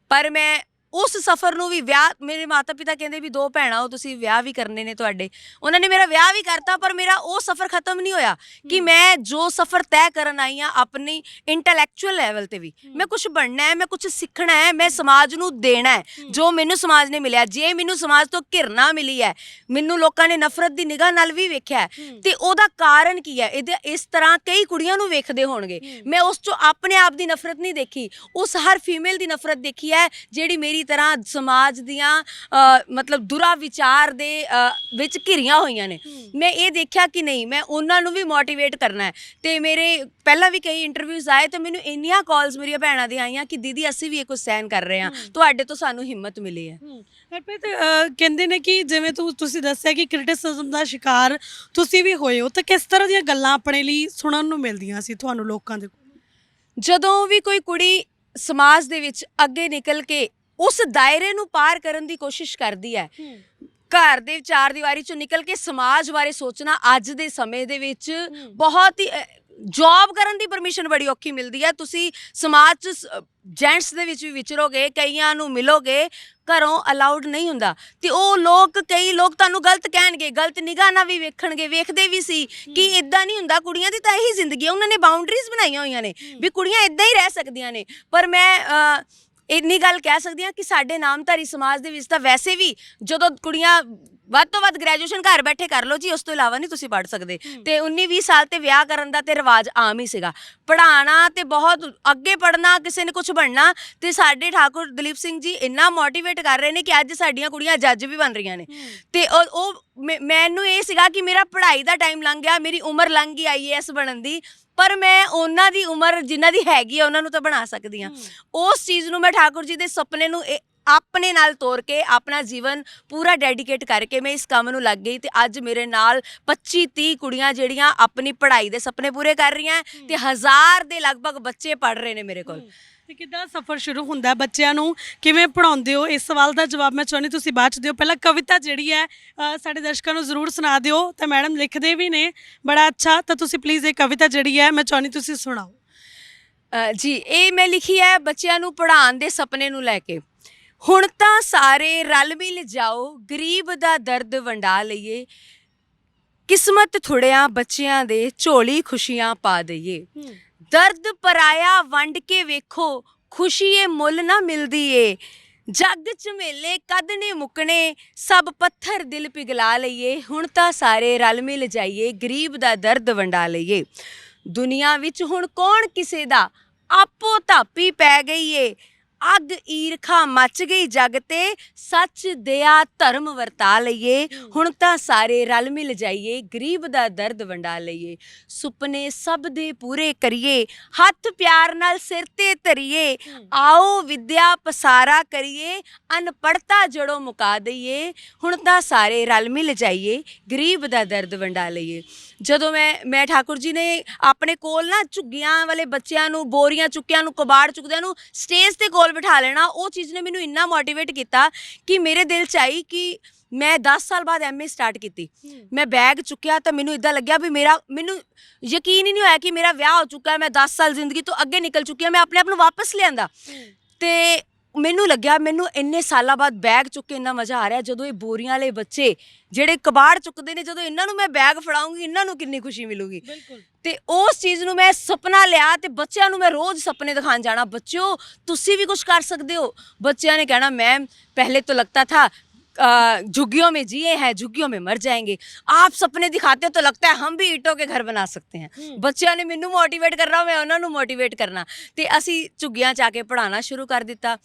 A: ਪਰ ਮੈਂ ਉਸ ਸਫ਼ਰ ਨੂੰ ਵੀ ਵਿਆਹ ਮੇਰੇ ਮਾਤਾ ਪਿਤਾ ਕਹਿੰਦੇ ਵੀ ਦੋ ਭੈਣਾਂ ਹੋ ਤੁਸੀਂ ਵਿਆਹ ਵੀ ਕਰਨੇ ਨੇ ਤੁਹਾਡੇ। ਉਹਨਾਂ ਨੇ ਮੇਰਾ ਵਿਆਹ ਵੀ ਕਰਤਾ ਪਰ ਮੇਰਾ ਉਹ ਸਫ਼ਰ ਖਤਮ ਨਹੀਂ ਹੋਇਆ ਕਿ ਮੈਂ ਜੋ ਸਫ਼ਰ ਤੈਅ ਕਰਨ ਆਈ ਆ ਆਪਣੀ ਇੰਟੈਲੈਕਚੁਅਲ ਲੈਵਲ ਤੇ ਵੀ। ਮੈਂ ਕੁਝ ਬਣਨਾ ਹੈ ਮੈਂ ਕੁਝ ਸਿੱਖਣਾ ਹੈ ਮੈਂ ਸਮਾਜ ਨੂੰ ਦੇਣਾ ਹੈ ਜੋ ਮੈਨੂੰ ਸਮਾਜ ਨੇ ਮਿਲਿਆ। ਜੇ ਮੈਨੂੰ ਸਮਾਜ ਤੋਂ ਘਿਰਨਾ ਮਿਲੀ ਹੈ ਮੈਨੂੰ ਲੋਕਾਂ ਨੇ ਨਫ਼ਰਤ ਦੀ ਨਿਗਾਹ ਨਾਲ ਵੀ ਵੇਖਿਆ ਹੈ, ਤੇ ਉਹਦਾ ਕਾਰਨ ਕੀ ਹੈ? ਇਹਦੇ ਇਸ ਤਰ੍ਹਾਂ ਕਈ ਕੁੜੀਆਂ ਨੂੰ ਵੇਖਦੇ ਹੋਣਗੇ। ਮੈਂ ਉਸ ਚੋਂ ਆਪਣੇ ਆਪ ਦੀ ਨਫ਼ਰਤ ਨਹੀਂ ਦੇਖੀ। ਉਸ ਹਰ ਫੀਮੇਲ ਦੀ ਨਫ਼ਰਤ ਦੇਖੀ ਹੈ ਜਿਹੜੀ ਮੇਰੀ ਤਰ੍ਹਾਂ ਸਮਾਜ ਦੀਆਂ ਮਤਲਬ ਦੁਰਾ ਵਿਚਾਰ ਦੇ ਵਿੱਚ ਘਿਰੀਆਂ ਹੋਈਆਂ ਨੇ। ਮੈਂ ਇਹ ਦੇਖਿਆ ਕਿ ਨਹੀਂ ਮੈਂ ਉਹਨਾਂ ਨੂੰ ਵੀ ਮੋਟੀਵੇਟ ਕਰਨਾ ਹੈ। ਤੇ ਮੇਰੇ ਪਹਿਲਾਂ ਵੀ ਕਈ ਇੰਟਰਵਿਊਜ਼ ਆਏ ਤੇ ਮੈਨੂੰ ਇੰਨੀਆਂ ਕਾਲਸ ਮੇਰੀਆਂ ਭੈਣਾਂ ਦੀਆਂ ਆਈਆਂ ਕਿ ਦੀਦੀ ਅਸੀਂ ਵੀ ਇਹ ਕੁਝ ਸਹਿਨ ਕਰ ਰਹੇ ਹਾਂ। ਤੁਹਾਡੇ ਤੋਂ ਸਾਨੂੰ ਹਿੰਮਤ ਮਿਲੀ ਹੈ।
B: ਹਰਪ੍ਰੀਤ ਕਹਿੰਦੇ ਨੇ ਕਿ ਜਿਵੇਂ ਤੂੰ ਤੁਸੀਂ ਦੱਸਿਆ ਕਿ ਕ੍ਰਿਟਿਸਿਜ਼ਮ ਦਾ ਸ਼ਿਕਾਰ ਤੁਸੀਂ ਵੀ ਹੋਏ ਹੋ ਤਾਂ ਕਿਸ ਤਰ੍ਹਾਂ ਦੀਆਂ ਗੱਲਾਂ ਆਪਣੇ ਲਈ ਸੁਣਨ ਨੂੰ ਮਿਲਦੀਆਂ ਸੀ ਤੁਹਾਨੂੰ ਲੋਕਾਂ ਦੇ
A: ਜਦੋਂ ਵੀ ਕੋਈ ਕੁੜੀ ਸਮਾਜ ਦੇ ਵਿੱਚ ਅੱਗੇ ਨਿਕਲ ਕੇ ਉਸ ਦਾਇਰੇ ਨੂੰ ਪਾਰ ਕਰਨ ਦੀ ਕੋਸ਼ਿਸ਼ ਕਰਦੀ ਹੈ। ਘਰ ਦੇ ਚਾਰ ਦੀਵਾਰੀ ਚੋਂ ਨਿਕਲ ਕੇ ਸਮਾਜ ਬਾਰੇ ਸੋਚਣਾ ਅੱਜ ਦੇ ਸਮੇਂ ਦੇ ਵਿੱਚ ਬਹੁਤ ਹੀ ਜੌਬ ਕਰਨ ਦੀ ਪਰਮਿਸ਼ਨ ਬੜੀ ਔਖੀ ਮਿਲਦੀ ਹੈ। ਤੁਸੀਂ ਸਮਾਜ ਚ ਜੈਂਟਸ ਦੇ ਵਿੱਚ ਵੀ ਵਿਚਰੋਗੇ ਕਈਆਂ ਨੂੰ ਮਿਲੋਗੇ ਘਰੋਂ ਅਲਾਉਡ ਨਹੀਂ ਹੁੰਦਾ। ਤੇ ਉਹ ਲੋਕ ਕਈ ਲੋਕ ਤੁਹਾਨੂੰ ਗਲਤ ਕਹਿਣਗੇ ਗਲਤ ਨਿਗਾਹ ਨਾਲ ਵੀ ਵੇਖਣਗੇ ਵੇਖਦੇ ਵੀ ਸੀ ਕਿ ਇਦਾਂ ਨਹੀਂ ਹੁੰਦਾ। ਕੁੜੀਆਂ ਦੀ ਤਾਂ ਇਹੀ ਜ਼ਿੰਦਗੀ ਹੈ ਉਹਨਾਂ ਨੇ ਬਾਉਂਡਰੀਜ਼ ਬਣਾਈਆਂ ਹੋਈਆਂ ਨੇ ਵੀ ਕੁੜੀਆਂ ਇਦਾਂ ਹੀ ਰਹਿ ਸਕਦੀਆਂ ਨੇ। ਪਰ ਮੈਂ ਇੰਨੀ ਗੱਲ ਕਹਿ ਸਕਦੀ ਹਾਂ ਕਿ ਸਾਡੇ ਨਾਮਧਾਰੀ ਸਮਾਜ ਦੇ ਵਿੱਚ ਤਾਂ ਵੈਸੇ ਵੀ ਜਦੋਂ ਕੁੜੀਆਂ ਵੱਧ ਤੋਂ ਵੱਧ ਗ੍ਰੈਜੂਏਸ਼ਨ ਘਰ ਬੈਠੇ ਕਰ ਲਓ ਜੀ ਉਸ ਤੋਂ ਇਲਾਵਾ ਨਹੀਂ ਤੁਸੀਂ ਪੜ੍ਹ ਸਕਦੇ। ਤੇ 19 20 ਸਾਲ ਤੇ ਵਿਆਹ ਕਰਨ ਦਾ ਤੇ ਰਿਵਾਜ ਆਮ ਹੀ ਸੀਗਾ। ਪੜ੍ਹਾਉਣਾ ਤੇ ਬਹੁਤ ਅੱਗੇ ਪੜ੍ਹਨਾ ਕਿਸੇ ਨੇ ਕੁਝ ਬਣਨਾ ਤੇ ਸਾਡੇ ਠਾਕੁਰ ਦਲੀਪ ਸਿੰਘ ਜੀ ਇੰਨਾ ਮੋਟੀਵੇਟ ਕਰ ਰਹੇ ਨੇ ਕਿ ਅੱਜ ਸਾਡੀਆਂ ਕੁੜੀਆਂ ਜੱਜ ਵੀ ਬਣ ਰਹੀਆਂ ਨੇ। ਤੇ ਉਹ ਮੈਨੂੰ ਇਹ ਸੀਗਾ ਕਿ ਮੇਰਾ ਪੜ੍ਹਾਈ ਦਾ ਟਾਈਮ ਲੰਘ ਗਿਆ ਮੇਰੀ ਉਮਰ ਲੰਘ ਗਈ ਆਈਏਐਸ ਬਣਨ ਦੀ ਪਰ ਮੈਂ ਉਹਨਾਂ ਦੀ ਉਮਰ ਜਿਨ੍ਹਾਂ ਦੀ ਹੈਗੀ ਆ ਉਹਨਾਂ ਨੂੰ ਤਾਂ ਬਣਾ ਸਕਦੀ ਹਾਂ। ਉਸ ਚੀਜ਼ ਨੂੰ ਮੈਂ ਠਾਕੁਰ ਜੀ ਦੇ ਸੁਪਨੇ ਨੂੰ ਆਪਣੇ ਨਾਲ ਤੋਰ ਕੇ ਆਪਣਾ ਜੀਵਨ ਪੂਰਾ ਡੈਡੀਕੇਟ ਕਰਕੇ ਮੈਂ ਇਸ ਕੰਮ ਨੂੰ ਲੱਗ ਗਈ ਤੇ ਅੱਜ ਮੇਰੇ ਨਾਲ 25 30 ਕੁੜੀਆਂ ਜਿਹੜੀਆਂ ਆਪਣੀ ਪੜ੍ਹਾਈ ਦੇ ਸੁਪਨੇ ਪੂਰੇ ਕਰ ਰਹੀਆਂ ਤੇ ਹਜ਼ਾਰ ਦੇ ਲਗਭਗ ਬੱਚੇ ਪੜ੍ਹ ਰਹੇ ਨੇ ਮੇਰੇ ਕੋਲ।
B: ਤੇ ਕਿੱਦਾਂ ਸਫ਼ਰ ਸ਼ੁਰੂ ਹੁੰਦਾ ਹੈ ਬੱਚਿਆਂ ਨੂੰ? ਕਿਵੇਂ ਪੜਾਉਂਦੇ ਹੋ? ਇਸ ਸਵਾਲ ਦਾ ਜਵਾਬ ਮੈਂ ਚਾਹੁੰਦੀ ਤੁਸੀਂ ਬਾਅਦ ਚ ਦਿਓ। ਪਹਿਲਾਂ ਕਵਿਤਾ ਜਿਹੜੀ ਹੈ ਸਾਡੇ ਦਰਸ਼ਕਾਂ ਨੂੰ ਜ਼ਰੂਰ ਸੁਣਾ ਦਿਓ। ਤੇ ਮੈਡਮ ਲਿਖਦੇ ਵੀ ਨੇ। ਬੜਾ ਅੱਛਾ। ਤਾਂ ਤੁਸੀਂ ਪਲੀਜ਼ ਇਹ ਕਵਿਤਾ ਜਿਹੜੀ ਹੈ ਮੈਂ ਚਾਹੁੰਦੀ ਤੁਸੀਂ ਸੁਣਾਓ।
A: ਜੀ ਇਹ ਮੈਂ ਲਿਖੀ ਹੈ ਬੱਚਿਆਂ ਨੂੰ ਪੜ੍ਹਾਉਣ ਦੇ ਸੁਪਨੇ ਨੂੰ ਲੈ ਕੇ। ਹੁਣ ਤਾਂ ਸਾਰੇ ਰਲ ਮਿਲ ਜਾਓ ਗਰੀਬ ਦਾ ਦਰਦ ਵੰਡਾ ਲਈਏ ਕਿਸਮਤ ਥੁੜਿਆਂ ਬੱਚਿਆਂ ਦੇ ਝੋਲੀ ਖੁਸ਼ੀਆਂ ਪਾ ਦਈਏ। ਦਰਦ ਪਰਾਇਆ ਵੰਡ ਕੇ ਵੇਖੋ ਖੁਸ਼ੀ ਏ ਮੁੱਲ ਨਾ ਮਿਲਦੀ ਏ। ਜੱਗ ਝਮੇਲੇ ਕਦ ਨੇ ਮੁਕਣੇ ਸਭ ਪੱਥਰ ਦਿਲ ਪਿਘਲਾ ਲਈਏ। ਹੁਣ ਤਾਂ ਸਾਰੇ ਰਲ ਮਿਲ ਜਾਈਏ ਗਰੀਬ ਦਾ ਦਰਦ ਵੰਡਾ ਲਈਏ। ਦੁਨੀਆ ਵਿੱਚ ਹੁਣ ਕੌਣ ਕਿਸੇ ਦਾ? ਆਪੋ ਧਾਪੀ ਪੈ ਗਈ ਏ। ਅੱਗ ਈਰਖਾ ਮੱਚ ਗਈ ਜਗ ਤੇ ਸੱਚ ਦਿਆ ਧਰਮ ਵਰਤਾ ਲਈਏ। ਹੁਣ ਤਾਂ ਸਾਰੇ ਰਲ ਮਿਲ ਜਾਈਏ ਗਰੀਬ ਦਾ ਦਰਦ ਵੰਡਾ ਲਈਏ। ਸੁਪਨੇ ਸਭ ਦੇ ਪੂਰੇ ਕਰੀਏ ਹੱਥ ਪਿਆਰ ਨਾਲ ਸਿਰ ਤੇ ਧਰੀਏ। ਆਓ ਵਿਦਿਆ ਪਸਾਰਾ ਕਰੀਏ ਅਨਪੜਤਾ ਜੜੋਂ ਮੁਕਾ ਦਈਏ। ਹੁਣ ਤਾਂ ਸਾਰੇ ਰਲ ਮਿਲ ਜਾਈਏ ਗਰੀਬ ਦਾ ਦਰਦ ਵੰਡਾ ਲਈਏ। ਜਦੋਂ ਮੈਂ ਮੈਂ ਠਾਕੁਰ ਜੀ ਨੇ ਆਪਣੇ ਕੋਲ ਨਾ ਝੁੱਗੀਆਂ ਵਾਲੇ ਬੱਚਿਆਂ ਨੂੰ ਬੋਰੀਆਂ ਚੁੱਕਿਆਂ ਨੂੰ ਕਬਾੜ ਚੁੱਕਦਿਆਂ ਨੂੰ ਸਟੇਜ ਤੇ ਕੋਲ ਬਿਠਾ ਲੈਣਾ ਉਹ ਚੀਜ਼ ਨੇ ਮੈਨੂੰ ਇੰਨਾ ਮੋਟੀਵੇਟ ਕੀਤਾ ਕਿ ਮੇਰੇ ਦਿਲ ਚ ਆਈ ਕਿ ਮੈਂ 10 ਸਾਲ ਬਾਅਦ ਐਮਏ ਸਟਾਰਟ ਕੀਤੀ। ਮੈਂ ਬੈਗ ਚੁੱਕਿਆ ਤਾਂ ਮੈਨੂੰ ਇਦਾਂ ਲੱਗਿਆ ਵੀ ਮੇਰਾ ਮੈਨੂੰ ਯਕੀਨ ਹੀ ਨਹੀਂ ਹੋਇਆ ਕਿ ਮੇਰਾ ਵਿਆਹ ਹੋ ਚੁੱਕਾ ਹੈ ਮੈਂ 10 ਸਾਲ ਜ਼ਿੰਦਗੀ ਤੋਂ ਅੱਗੇ ਨਿਕਲ ਚੁੱਕੀ ਹਾਂ ਮੈਂ ਆਪਣੇ ਆਪ ਨੂੰ ਵਾਪਸ ਲਿਆਂਦਾ। ਤੇ ਮੈਨੂੰ ਲੱਗਿਆ ਮੈਨੂੰ ਇੰਨੇ ਸਾਲਾਂ ਬਾਅਦ ਬੈਗ ਚੁੱਕ ਕੇ ਇੰਨਾ ਮਜ਼ਾ ਆ ਰਿਹਾ ਜਦੋਂ ਇਹ ਬੋਰੀਆਂ ਵਾਲੇ ਬੱਚੇ ਜਿਹੜੇ ਕਬਾੜ ਚੁੱਕਦੇ ਨੇ ਜਦੋਂ ਇਹਨਾਂ ਨੂੰ ਮੈਂ ਬੈਗ ਫੜਾਉਂਗੀ ਇਹਨਾਂ ਨੂੰ ਕਿੰਨੀ ਖੁਸ਼ੀ ਮਿਲੂਗੀ। ਤੇ ਉਸ ਚੀਜ਼ ਨੂੰ ਮੈਂ ਸੁਪਨਾ ਲਿਆ ਤੇ ਬੱਚਿਆਂ ਨੂੰ ਮੈਂ ਰੋਜ਼ ਸੁਪਨੇ ਦਿਖਾਣ ਜਾਣਾ। ਬੱਚਿਓ ਤੁਸੀਂ ਵੀ ਕੁਝ ਕਰ ਸਕਦੇ ਹੋ। ਬੱਚਿਆਂ ਨੇ ਕਹਿਣਾ ਮੈਮ ਪਹਿਲੇ ਤੋਂ ਲੱਗਤਾ ਥਾ झुग्गियों में जिए हैं झुग्गियों में मर जाएंगे आप सपने दिखाते हो तो लगता है हम भी ईंटों के घर बना सकते हैं ਬੱਚਿਆਂ ਨੇ ਮੈਨੂੰ ਮੋਟੀਵੇਟ ਕਰਨਾ ਮੈਂ ਉਹਨਾਂ ਨੂੰ ਮੋਟੀਵੇਟ ਕਰਨਾ ਤੇ ਅਸੀਂ ਝੁੱਗੀਆਂ ਚ ਆ ਕੇ ਪੜਾਉਣਾ ਸ਼ੁਰੂ ਕਰ ਦਿੱਤਾ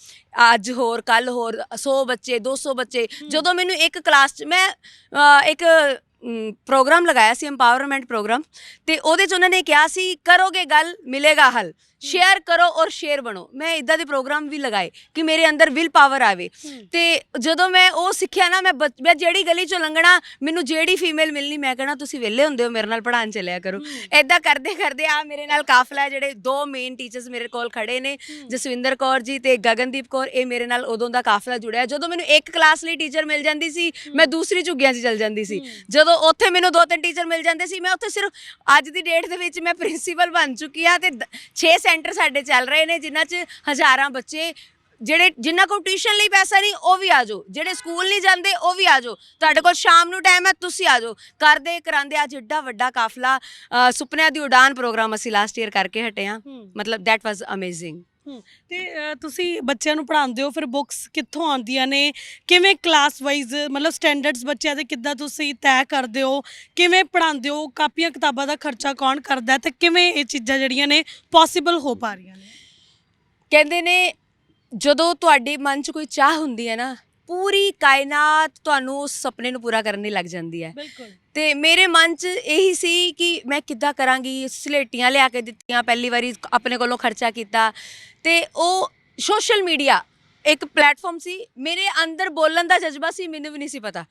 A: ਅੱਜ ਹੋਰ ਕੱਲ ਹੋਰ 100 ਬੱਚੇ 200 ਬੱਚੇ ਜਦੋਂ ਮੈਨੂੰ ਇੱਕ ਕਲਾਸ ਚ ਮੈਂ ਅ, ਇੱਕ ਮ, ਪ੍ਰੋਗਰਾਮ ਲਗਾਇਆ ਸੀ ਐਮਪਾਵਰਮੈਂਟ ਪ੍ਰੋਗਰਾਮ ਤੇ ਉਹਦੇ ਚ ਉਹਨਾਂ ਨੇ ਕਿਹਾ ਸੀ ਕਰੋਗੇ ਗੱਲ ਮਿਲੇਗਾ ਹੱਲ ਸ਼ੇਅਰ ਕਰੋ ਔਰ ਸ਼ੇਅਰ ਬਣੋ। ਮੈਂ ਇਦਾਂ ਦੇ ਪ੍ਰੋਗਰਾਮ ਵੀ ਲਗਾਏ ਕਿ ਮੇਰੇ ਅੰਦਰ ਵਿਲ ਪਾਵਰ ਆਵੇ। ਤੇ ਜਦੋਂ ਮੈਂ ਉਹ ਸਿੱਖਿਆ ਨਾ ਮੈਂ ਬੱਚ- ਮੈਂ ਜਿਹੜੀ ਗਲੀ ਚੋਂ ਲੰਘਣਾ ਮੈਨੂੰ ਜਿਹੜੀ ਫੀਮੇਲ ਮਿਲਣੀ ਮੈਂ ਕਹਿਣਾ ਤੁਸੀਂ ਵਿਹਲੇ ਹੁੰਦੇ ਹੋ ਮੇਰੇ ਨਾਲ ਪੜ੍ਹਾਉਣ ਚੱਲਿਆ ਕਰੋ। ਐਦਾਂ ਕਰਦੇ ਕਰਦੇ ਆ ਮੇਰੇ ਨਾਲ ਕਾਫਲਾ ਹੈ ਜਿਹੜੇ ਦੋ ਮੇਨ ਟੀਚਰਸ ਮੇਰੇ ਕੋਲ ਖੜੇ ਨੇ ਜਸਵਿੰਦਰ ਕੌਰ ਜੀ ਤੇ ਗਗਨਦੀਪ ਕੌਰ ਇਹ ਮੇਰੇ ਨਾਲ ਉਦੋਂ ਦਾ ਕਾਫਲਾ ਜੁੜਿਆ। ਜਦੋਂ ਮੈਨੂੰ ਇੱਕ ਕਲਾਸ ਲਈ ਟੀਚਰ ਮਿਲ ਜਾਂਦੀ ਸੀ ਮੈਂ ਦੂਸਰੀ ਝੁੱਗੀਆਂ 'ਚ ਚਲ ਜਾਂਦੀ ਸੀ। ਜਦੋਂ ਉੱਥੇ ਮੈਨੂੰ ਦੋ ਤਿੰਨ ਟੀਚਰ ਮਿਲ ਜਾਂਦੇ ਸੀ ਮੈਂ ਉੱਥੇ ਸਿਰਫ ਅੱਜ ਦੀ ਡੇਟ ਦੇ ਵਿੱਚ ਮੈਂ ਪ੍ਰਿੰਸੀਪਲ ਬਣ ਚੁੱਕੀ ਆ ਤੇ 6 ਸੈਂਟਰ ਸਾਡੇ ਚੱਲ ਰਹੇ ਨੇ ਜਿਨ੍ਹਾਂ 'ਚ ਹਜ਼ਾਰਾਂ ਬੱਚੇ ਜਿਹੜੇ ਜਿਨ੍ਹਾਂ ਕੋਲ ਟਿਊਸ਼ਨ ਲਈ ਪੈਸਾ ਨਹੀਂ ਉਹ ਵੀ ਆ ਜਾਓ। ਜਿਹੜੇ ਸਕੂਲ ਨਹੀਂ ਜਾਂਦੇ ਉਹ ਵੀ ਆ ਜਾਓ। ਤੁਹਾਡੇ ਕੋਲ ਸ਼ਾਮ ਨੂੰ ਟਾਈਮ ਹੈ ਤੁਸੀਂ ਆ ਜਾਓ। ਕਰਦੇ ਕਰਾਂਦੇ ਅੱਜ ਏਡਾ ਵੱਡਾ ਕਾਫਲਾ ਅ, ਸੁਪਨਿਆਂ ਦੀ ਉਡਾਨ ਪ੍ਰੋਗਰਾਮ ਅਸੀਂ ਲਾਸਟ ਈਅਰ ਕਰਕੇ ਹਟੇ ਹਾਂ। ਮਤਲਬ ਦੈਟ ਵਾਸ ਅਮੇਜ਼ਿੰਗ
B: ਤੇ ਅ, ਤੁਸੀਂ ਬੱਚਿਆਂ ਨੂੰ ਪੜ੍ਹਾਉਂਦੇ ਹੋ ਫਿਰ ਬੁੱਕਸ ਕਿੱਥੋਂ ਆਉਂਦੀਆਂ ਨੇ? ਕਿਵੇਂ ਕਲਾਸ ਵਾਈਜ਼ ਮਤਲਬ ਸਟੈਂਡਰਡਸ ਬੱਚਿਆਂ ਦੇ ਕਿੱਦਾਂ ਤੁਸੀਂ ਤੈਅ ਕਰਦੇ ਹੋ? ਕਿਵੇਂ ਪੜ੍ਹਾਉਂਦੇ ਹੋ? ਕਾਪੀਆਂ ਕਿਤਾਬਾਂ ਦਾ ਖਰਚਾ ਕੌਣ ਕਰਦਾ ਹੈ? ਤੇ ਕਿਵੇਂ ਇਹ ਚੀਜ਼ਾਂ ਜਿਹੜੀਆਂ ਨੇ ਪੋਸੀਬਲ ਹੋ ਪਾ ਰਹੀਆਂ ਨੇ?
A: ਕਹਿੰਦੇ ਨੇ ਜਦੋਂ ਤੁਹਾਡੇ ਮਨ 'ਚ ਕੋਈ ਚਾਹ ਹੁੰਦੀ ਹੈ ਨਾ ਪੂਰੀ ਕਾਇਨਾਤ ਤੁਹਾਨੂੰ ਉਸ ਸੁਪਨੇ ਨੂੰ ਪੂਰਾ ਕਰਨ ਲਈ ਲੱਗ ਜਾਂਦੀ ਹੈ।
B: ਬਿਲਕੁਲ।
A: ਤੇ ਮੇਰੇ ਮਨ 'ਚ ਇਹੀ ਸੀ ਕਿ ਮੈਂ ਕਿੱਦਾਂ ਕਰਾਂਗੀ ਸਲੇਟੀਆਂ ਲਿਆ ਕੇ ਦਿੱਤੀਆਂ ਪਹਿਲੀ ਵਾਰੀ ਆਪਣੇ ਕੋਲੋਂ ਖਰਚਾ ਕੀਤਾ। ਤੇ ਉਹ ਸੋਸ਼ਲ ਮੀਡੀਆ ਇੱਕ ਪਲੇਟਫਾਰਮ ਸੀ। ਮੇਰੇ ਅੰਦਰ ਬੋਲਣ ਦਾ ਜਜ਼ਬਾ ਸੀ ਮੈਨੂੰ ਵੀ ਨਹੀਂ ਸੀ ਪਤਾ।